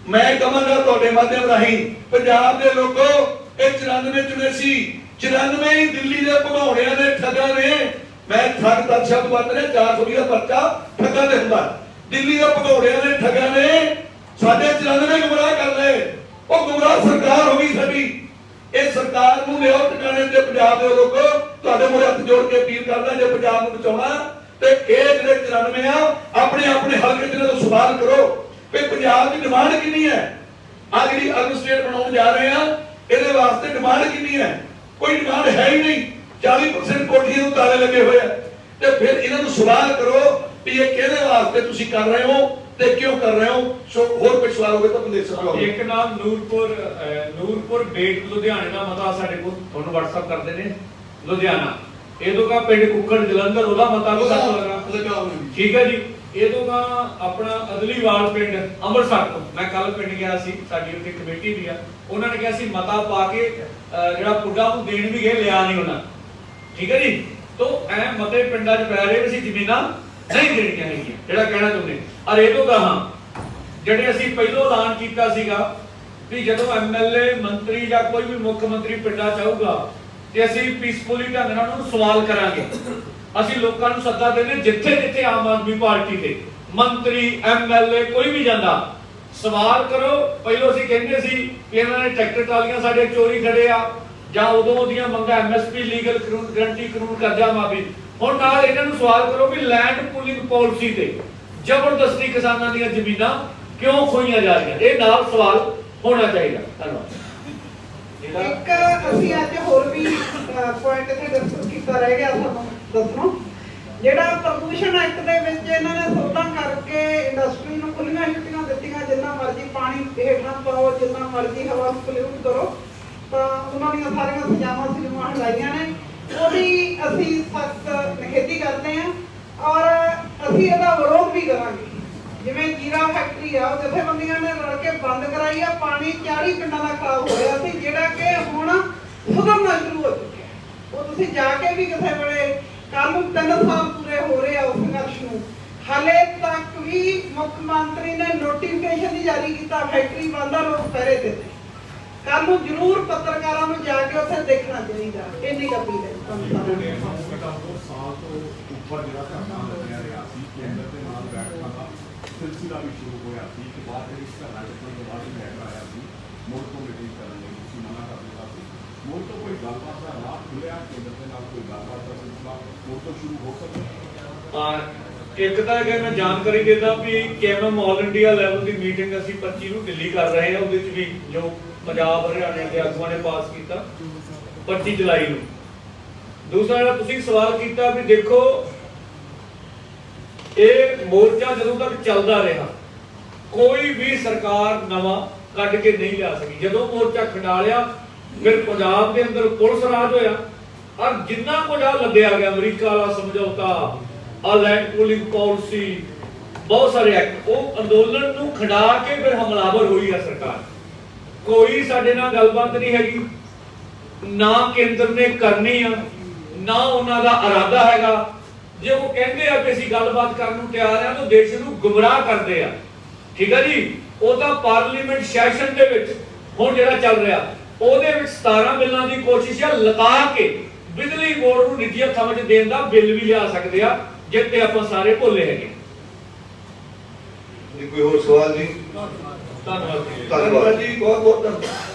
ਮੈਂ ਕਹਾਂਗਾ ਤੁਹਾਡੇ ਮਾਧਿਅਮ ਰਾਹੀਂ ਪੰਜਾਬ ਦੇ ਲੋਕੋ ਇਹ 94 ਚੁਣੇ ਸੀ। 94 ਹੀ ਦਿੱਲੀ ਦੇ ਭਗੌੜਿਆਂ ਦੇ ਠੱਗਾਂ ਨੇ। ਮੈਂ ਠੱਗ ਦਾ ਸ਼ਬਦ ਵਰਤ ਰਿਹਾ 420 ਦਾ ਪਰਚਾ ਠੱਗਾਂ ਦੇ ਹੁੰਦਾ ਦਿੱਲੀ ਦੇ ਭਗੌੜਿਆਂ ਦੇ ਠੱਗਾਂ ਨੇ ਸਾਡੇ 94 ਗੁੰਮਰਾਹ ਕਰ ਲਏ। ਉਹ ਗੁੰਮਰਾਹ ਸਰਕਾਰ ਹੋ ਗਈ ਸਾਡੀ। ਇਹ ਸਰਕਾਰ ਨੂੰ ਲਿਆਓ ਟਿਕਾਣੇ ਤੇ ਪੰਜਾਬ ਦੇ ਲੋਕੋ। ਤੁਹਾਡੇ ਮੂਹਰੇ ਹੱਥ ਜੋੜ ਕੇ ਅਪੀਲ ਕਰਦਾ ਜੇ ਪੰਜਾਬ ਨੂੰ ਬਚਾਉਣਾ, ਤੇ ਇਹ ਜਿਹੜੇ 94 ਆ, ਆਪਣੇ ਆਪਣੇ ਹਲਕੇ ਚ ਤੋਂ ਸਵਾਲ ਕਰੋ ਕਿ ਪੰਜਾਬ ਦੀ ਡਿਮਾਂਡ ਕਿੰਨੀ ਹੈ? ਆ ਜਿਹੜੀ ਅਰਬਨ ਸਟੇਟ ਬਣਾਉਣ ਜਾ ਰਹੇ ਆ ਇਹਦੇ ਵਾਸਤੇ ਡਿਮਾਂਡ ਕਿੰਨੀ ਹੈ? ਕੋਈ ਡਿਮਾਂਡ ਹੈ ਹੀ ਨਹੀਂ। 40% ਕੋਠੀਆਂ ਨੂੰ ਤਾਲੇ ਲੱਗੇ ਹੋਏ ਆ। ਤੇ ਫਿਰ ਇਹਨਾਂ ਨੂੰ ਸਵਾਲ ਕਰੋ ਵੀ ਇਹ ਕਿਹਦੇ ਵਾਸਤੇ ਤੁਸੀਂ ਕਰ ਰਹੇ ਹੋ ਤੇ ਕਿਉਂ ਕਰ ਰਹੇ ਹੋ? ਸੋ ਹੋਰ ਕੋਈ ਸਵਾਲ ਹੋਵੇ ਤਾਂ ਬੰਦੇ ਸਵਾਲ ਇੱਕ ਨਾਮ ਨੂਰਪੁਰ ਨੂਰਪੁਰ ਬੇਟ ਲੁਧਿਆਣੇ ਦਾ ਮਤਾ ਸਾਡੇ ਕੋਲ ਤੁਹਾਨੂੰ WhatsApp ਕਰਦੇ ਨੇ। ਲੁਧਿਆਣਾ। ਇਹਦੋਂ ਕਾ ਪਿੰਡ ਕੁੱਕੜ ਜਲੰਧਰ ਉਹਦਾ ਮਤਾ ਵੀ ਦੱਸ ਲਗਾ ਠੀਕ ਹੈ ਜੀ। ਇਹਦੋਂ ਕਾ ਆਪਣਾ ਅਦਲੀਵਾਲ ਪਿੰਡ ਅੰਮ੍ਰਿਤਸਰ ਤੋਂ, ਮੈਂ ਕੱਲ ਪਿੰਡ ਗਿਆ ਸੀ, ਸਾਡੀ ਉੱਥੇ ਕਮੇਟੀ ਵੀ ਆ, ਉਹਨਾਂ ਨੇ ਕਿਹਾ ਸੀ ਮਤਾ ਪਾ ਕੇ ਜਿਹੜਾ ਪੁੱਡਾ ਨੂੰ ਦੇਣ ਵੀ ਗਏ, ਲਿਆ ਨਹੀਂ ਉਹਨਾਂ ਠੀਕ ਹੈ ਜੀ? ਤੋਂ ਐ ਮਤੇ ਪਿੰਡਾਂ 'ਚ ਪੈ ਰਹੇ ਸੀ ਜ਼ਮੀਨਾਂ ਨਹੀਂ ਦੇਣੀਆਂ ਹੈਗੀਆਂ, ਜਿਹੜਾ ਕਹਿਣਾ ਚਾਹੁੰਦੇ। ਅਰੇ ਤੋਂ ਗਾਹਾਂ ਜਿਹੜੇ ਅਸੀਂ ਪਹਿਲੋਂ ਐਲਾਨ ਕੀਤਾ ਸੀਗਾ ਵੀ ਜਦੋਂ ਐਮਐਲਏ ਮੰਤਰੀ ਜਾਂ ਕੋਈ ਵੀ ਮੁੱਖ ਮੰਤਰੀ ਪਿੰਡਾਂ ਚ ਆਊਗਾ, ਤੇ ਅਸੀਂ ਪੀਸਫੁਲੀ ਢੰਗ ਨਾਲ ਉਹਨੂੰ ਸਵਾਲ ਕਰਾਂਗੇ। ਅਸੀਂ ਲੋਕਾਂ ਨੂੰ ਸੱਦਾ ਦਿੰਦੇ ਜਿੱਥੇ ਜਿੱਥੇ ਆਮ ਆਦਮੀ ਪਾਰਟੀ ਦੇ ਮੰਤਰੀ ਐਮਐਲਏ ਕੋਈ ਵੀ ਜਾਂਦਾ, ਸਵਾਲ ਕਰੋ। ਪਹਿਲੋਂ ਅਸੀਂ ਕਹਿੰਦੇ ਸੀ ਕਿ ਇਹਨਾਂ ਨੇ ਟਰੈਕਟਰ ਟਰਾਲੀਆਂ ਸਾਡੇ ਚੋਰੀ ਖੜੇ ਆ, ਜਾਂ ਉਦੋਂ ਉਹਦੀਆਂ ਮੰਗਾਂ ਐਮਐਸਪੀ ਲੀਗਲ ਗਰੰਟੀ ਕਾਨੂੰਨ, ਕਰਜ਼ਾ ਮਾਫੀ। ਹੁਣ ਨਾਲ ਇਹਨਾਂ ਨੂੰ ਸਵਾਲ ਕਰੋ ਵੀ ਲੈਂਡ ਪੂਲਿੰਗ ਪਾਲਿਸੀ ਤੇ ਜ਼ਬਰਦਸਤੀ ਕਿਸਾਨਾਂ ਦੀਆਂ ਜ਼ਮੀਨਾਂ ਕਿਉਂ ਖੋਈਆਂ ਜਾ ਰਹੀਆਂ? ਇਹ ਨਾਲ ਸਵਾਲ ਹੋਣਾ ਚਾਹੀਦਾ। ਧੰਨਵਾਦ। ਇੱਕ ਅਸੀਂ ਅੱਜ ਹੋਰ ਵੀ ਪੁਆਇੰਟ ਤੇ ਡਿਸਕਸ ਕੀਤਾ ਰਹਿ ਗਿਆ ਸਾਨੂੰ। ਦੱਸੋ। ਜਿਹੜਾ ਪ੍ਰਦੂਸ਼ਣ ਐਕਟ ਦੇ ਵਿੱਚ ਇਹਨਾਂ ਨੇ ਸੋਧਾਂ ਕਰਕੇ ਇੰਡਸਟਰੀ ਨੂੰ ਖੁੱਲੀਆਂ ਛੁੱਟੀਆਂ ਦਿੱਤੀਆਂ, ਜਿੰਨਾ ਮਰਜ਼ੀ ਪਾਣੀ ਹੇਠਾਂ ਪਾਓ, ਜਿੰਨਾ ਮਰਜ਼ੀ ਹਵਾ ਪੋਲਿਊਟ ਕਰੋ, ਤਾਂ ਉਹਨਾਂ ਦੀਆਂ ਸਾਰੀਆਂ ਸਜ਼ਾਵਾਂ ਸਿਲਮਾਂ ਹਟਾਈਆਂ ਨੇ। ਉਹਦੀ ਅਸੀਂ ਸਖਤ ਨਿਖੇਧੀ ਕਰਦੇ ਹਾਂ ਔਰ ਅਸੀਂ ਇਹਦਾ ਵਿਰੋਧ ਵੀ ਕਰਾਂਗੇ। ਜਿਵੇਂ ਜੀਰਾ ਫੈਕਟਰੀ ਆ, ਉਹ ਜਥੇਬੰਦੀਆਂ ਨੇ ਰਲ ਕੇ ਬੰਦ ਕਰਾਈ ਆ, ਪਾਣੀ 40 ਪਿੰਡਾਂ ਦਾ ਖਰਾਬ ਹੋਇਆ ਸੀ, ਜਿਹੜਾ ਕਿ ਹੁਣ ਸੁਧਰਨਾ ਸ਼ੁਰੂ ਹੋ ਚੁੱਕਿਆ। ਉਹ ਤੁਸੀਂ ਜਾ ਕੇ ਵੀ ਕਿਸੇ ਵੇਲੇ ਕੱਲ ਨੂੰ 3 ਸਾਲ ਪੂਰੇ ਹੋ ਰਹੇ ਆ ਉਸ ਸੰਘਰਸ਼ ਨੂੰ। ਹਾਲੇ ਤੱਕ ਵੀ ਮੁੱਖ ਮੰਤਰੀ ਨੇ ਨੋਟੀਫਿਕੇਸ਼ਨ ਨਹੀਂ ਜਾਰੀ ਕੀਤਾ, ਫੈਕਟਰੀ ਬੰਦ ਆ, ਲੋਕ ਪਹਿਰੇ ਤੇ ਨੇ। ਕੱਲ ਨੂੰ ਜ਼ਰੂਰ ਪੱਤਰਕਾਰਾਂ ਨੂੰ ਜਾ ਕੇ ਉੱਥੇ ਦੇਖਣਾ ਚਾਹੀਦਾ। ਇੰਨੀ ਅਪੀਲ ਹੈ। ਤੁਹਾਨੂੰ ਸਾਰਿਆਂ ਨੂੰ ਸਾਲ ਤੋਂ ਉੱਪਰ ਜਿਹੜਾ ਧਰਨਾ ਲੱਗਿਆ ਰਿਹਾ ਸੀ, ਕੇਂਦਰ ਦੇ ਨਾਲ ਬੈਠਕਾਂ ਦਾ ਸਿਲਸਿਲਾ ਵੀ ਸ਼ੁਰੂ ਹੋਇਆ ਸੀ ਕਿ ਬਾਅਦ ਵਿੱਚ ਧਰਨਾ ਚੱਕਣ ਤੋਂ ਬਾਅਦ ਲੈਟਰ ਆਇਆ ਸੀ। ਮੋੜ ਤੋਂ ਮੀਟਿੰਗ ਕਰਨ ਲਈ ਤੁਸੀਂ ਮਨਾ ਕਰ ਦਿੱਤਾ ਸੀ। ਮੋੜ ਤੋਂ ਕੋਈ ਗੱਲਬਾਤ ਦਾ ਰਾਹ ਖੁੱਲਿਆ ਕੇਂਦਰ ਦੇ ਨਾਲ ਕੋਈ ਗੱਲਬਾਤ ਦਾ ਸਿਲਸਿਲਾ ਇੱਕ ਤਾਂ ਕਿ ਮੈਂ ਜਾਣਕਾਰੀ ਦਿੰਦਾ ਵੀ ਕੇਐਮਐਮ ਆਲ ਇੰਡੀਆ ਲੈਵਲ ਦੀ ਮੀਟਿੰਗ ਅਸੀਂ 25 ਨੂੰ ਦਿੱਲੀ ਕਰ ਰਹੇ ਹਾਂ, ਉਹਦੇ ਵਿੱਚ ਵੀ ਜੋ ਪੰਜਾਬ, ਹਰਿਆਣੇ ਦੇ ਆਗੂਆਂ ਨੇ ਪਾਸ ਕੀਤਾ 25 ਜੁਲਾਈ ਨੂੰ। ਦੂਸਰਾ ਜਿਹੜਾ ਤੁਸੀਂ ਸਵਾਲ ਕੀਤਾ ਵੀ ਦੇਖੋ, ਇਹ ਮੋਰਚਾ ਜਦੋਂ ਤੱਕ ਚੱਲਦਾ ਰਿਹਾ, ਕੋਈ ਵੀ ਸਰਕਾਰ ਨਵਾਂ ਕੱਢ ਕੇ ਨਹੀਂ ਲਿਆ ਸਕੀ। ਜਦੋਂ ਮੋਰਚਾ ਖੰਡਾਲਿਆ, ਫਿਰ ਪੰਜਾਬ ਦੇ ਅੰਦਰ ਪੁਲਿਸ ਰਾਜ ਹੋਇਆ ਔਰ ਜਿੰਨਾ ਕੁਝ ਆ ਲੱਦਿਆ ਗਿਆ, ਅਮਰੀਕਾ ਵਾਲਾ ਸਮਝੌਤਾ, ਆ ਲੈਂਡ ਪੂਲਿੰਗ ਪਾਲਿਸੀ, ਬਹੁਤ ਸਾਰੇ ਐਕਟ, ਉਹ ਅੰਦੋਲਨ ਨੂੰ ਖੰਡਾ ਕੇ ਫਿਰ ਹਮਲਾਵਰ ਹੋਈ ਆ ਸਰਕਾਰ। ਕੋਈ ਸਾਡੇ ਨਾਲ ਗੱਲਬਾਤ ਨਹੀਂ ਹੈਗੀ। ਨਾ ਕੇਂਦਰ ਨੇ ਕਰਨੀ ਆ, ਨਾ ਉਹਨਾਂ ਦਾ ਇਰਾਦਾ ਹੈਗਾ। ਜੇ ਉਹ ਕਹਿੰਦੇ ਆ ਕਿ ਅਸੀਂ ਗੱਲਬਾਤ ਕਰਨ ਨੂੰ ਤਿਆਰ ਆ, ਤਾਂ ਦੇਸ਼ ਨੂੰ ਗੁੰਮਰਾਹ ਕਰਦੇ ਆ। ਠੀਕ ਆ ਜੀ? ਉਹ ਤਾਂ ਪਾਰਲੀਮੈਂਟ ਸੈਸ਼ਨ ਦੇ ਵਿੱਚ ਹੁਣ ਜਿਹੜਾ ਚੱਲ ਰਿਹਾ, ਉਹਦੇ ਵਿੱਚ 17 ਬਿੱਲਾਂ ਦੀ ਕੋਸ਼ਿਸ਼ ਆ ਲਗਾ ਕੇ ਬਿਜਲੀ ਬੋਰਡ ਨੂੰ ਨਿੱਜੀ ਹੱਥਾਂ ਵਿੱਚ ਦੇਣ ਦਾ ਬਿੱਲ ਵੀ ਲਿਆ ਸਕਦੇ ਆ ਜਿੱਤੇ ਆਪਾਂ ਸਾਰੇ ਭੁੱਲੇ ਹੈਗੇ। ਕੋਈ ਹੋਰ ਸਵਾਲ ਜੀ? ਧੰਨਵਾਦ ਜੀ। ਧੰਨਵਾਦ ਜੀ ਬਹੁਤ ਬਹੁਤ ਧੰਨਵਾਦ।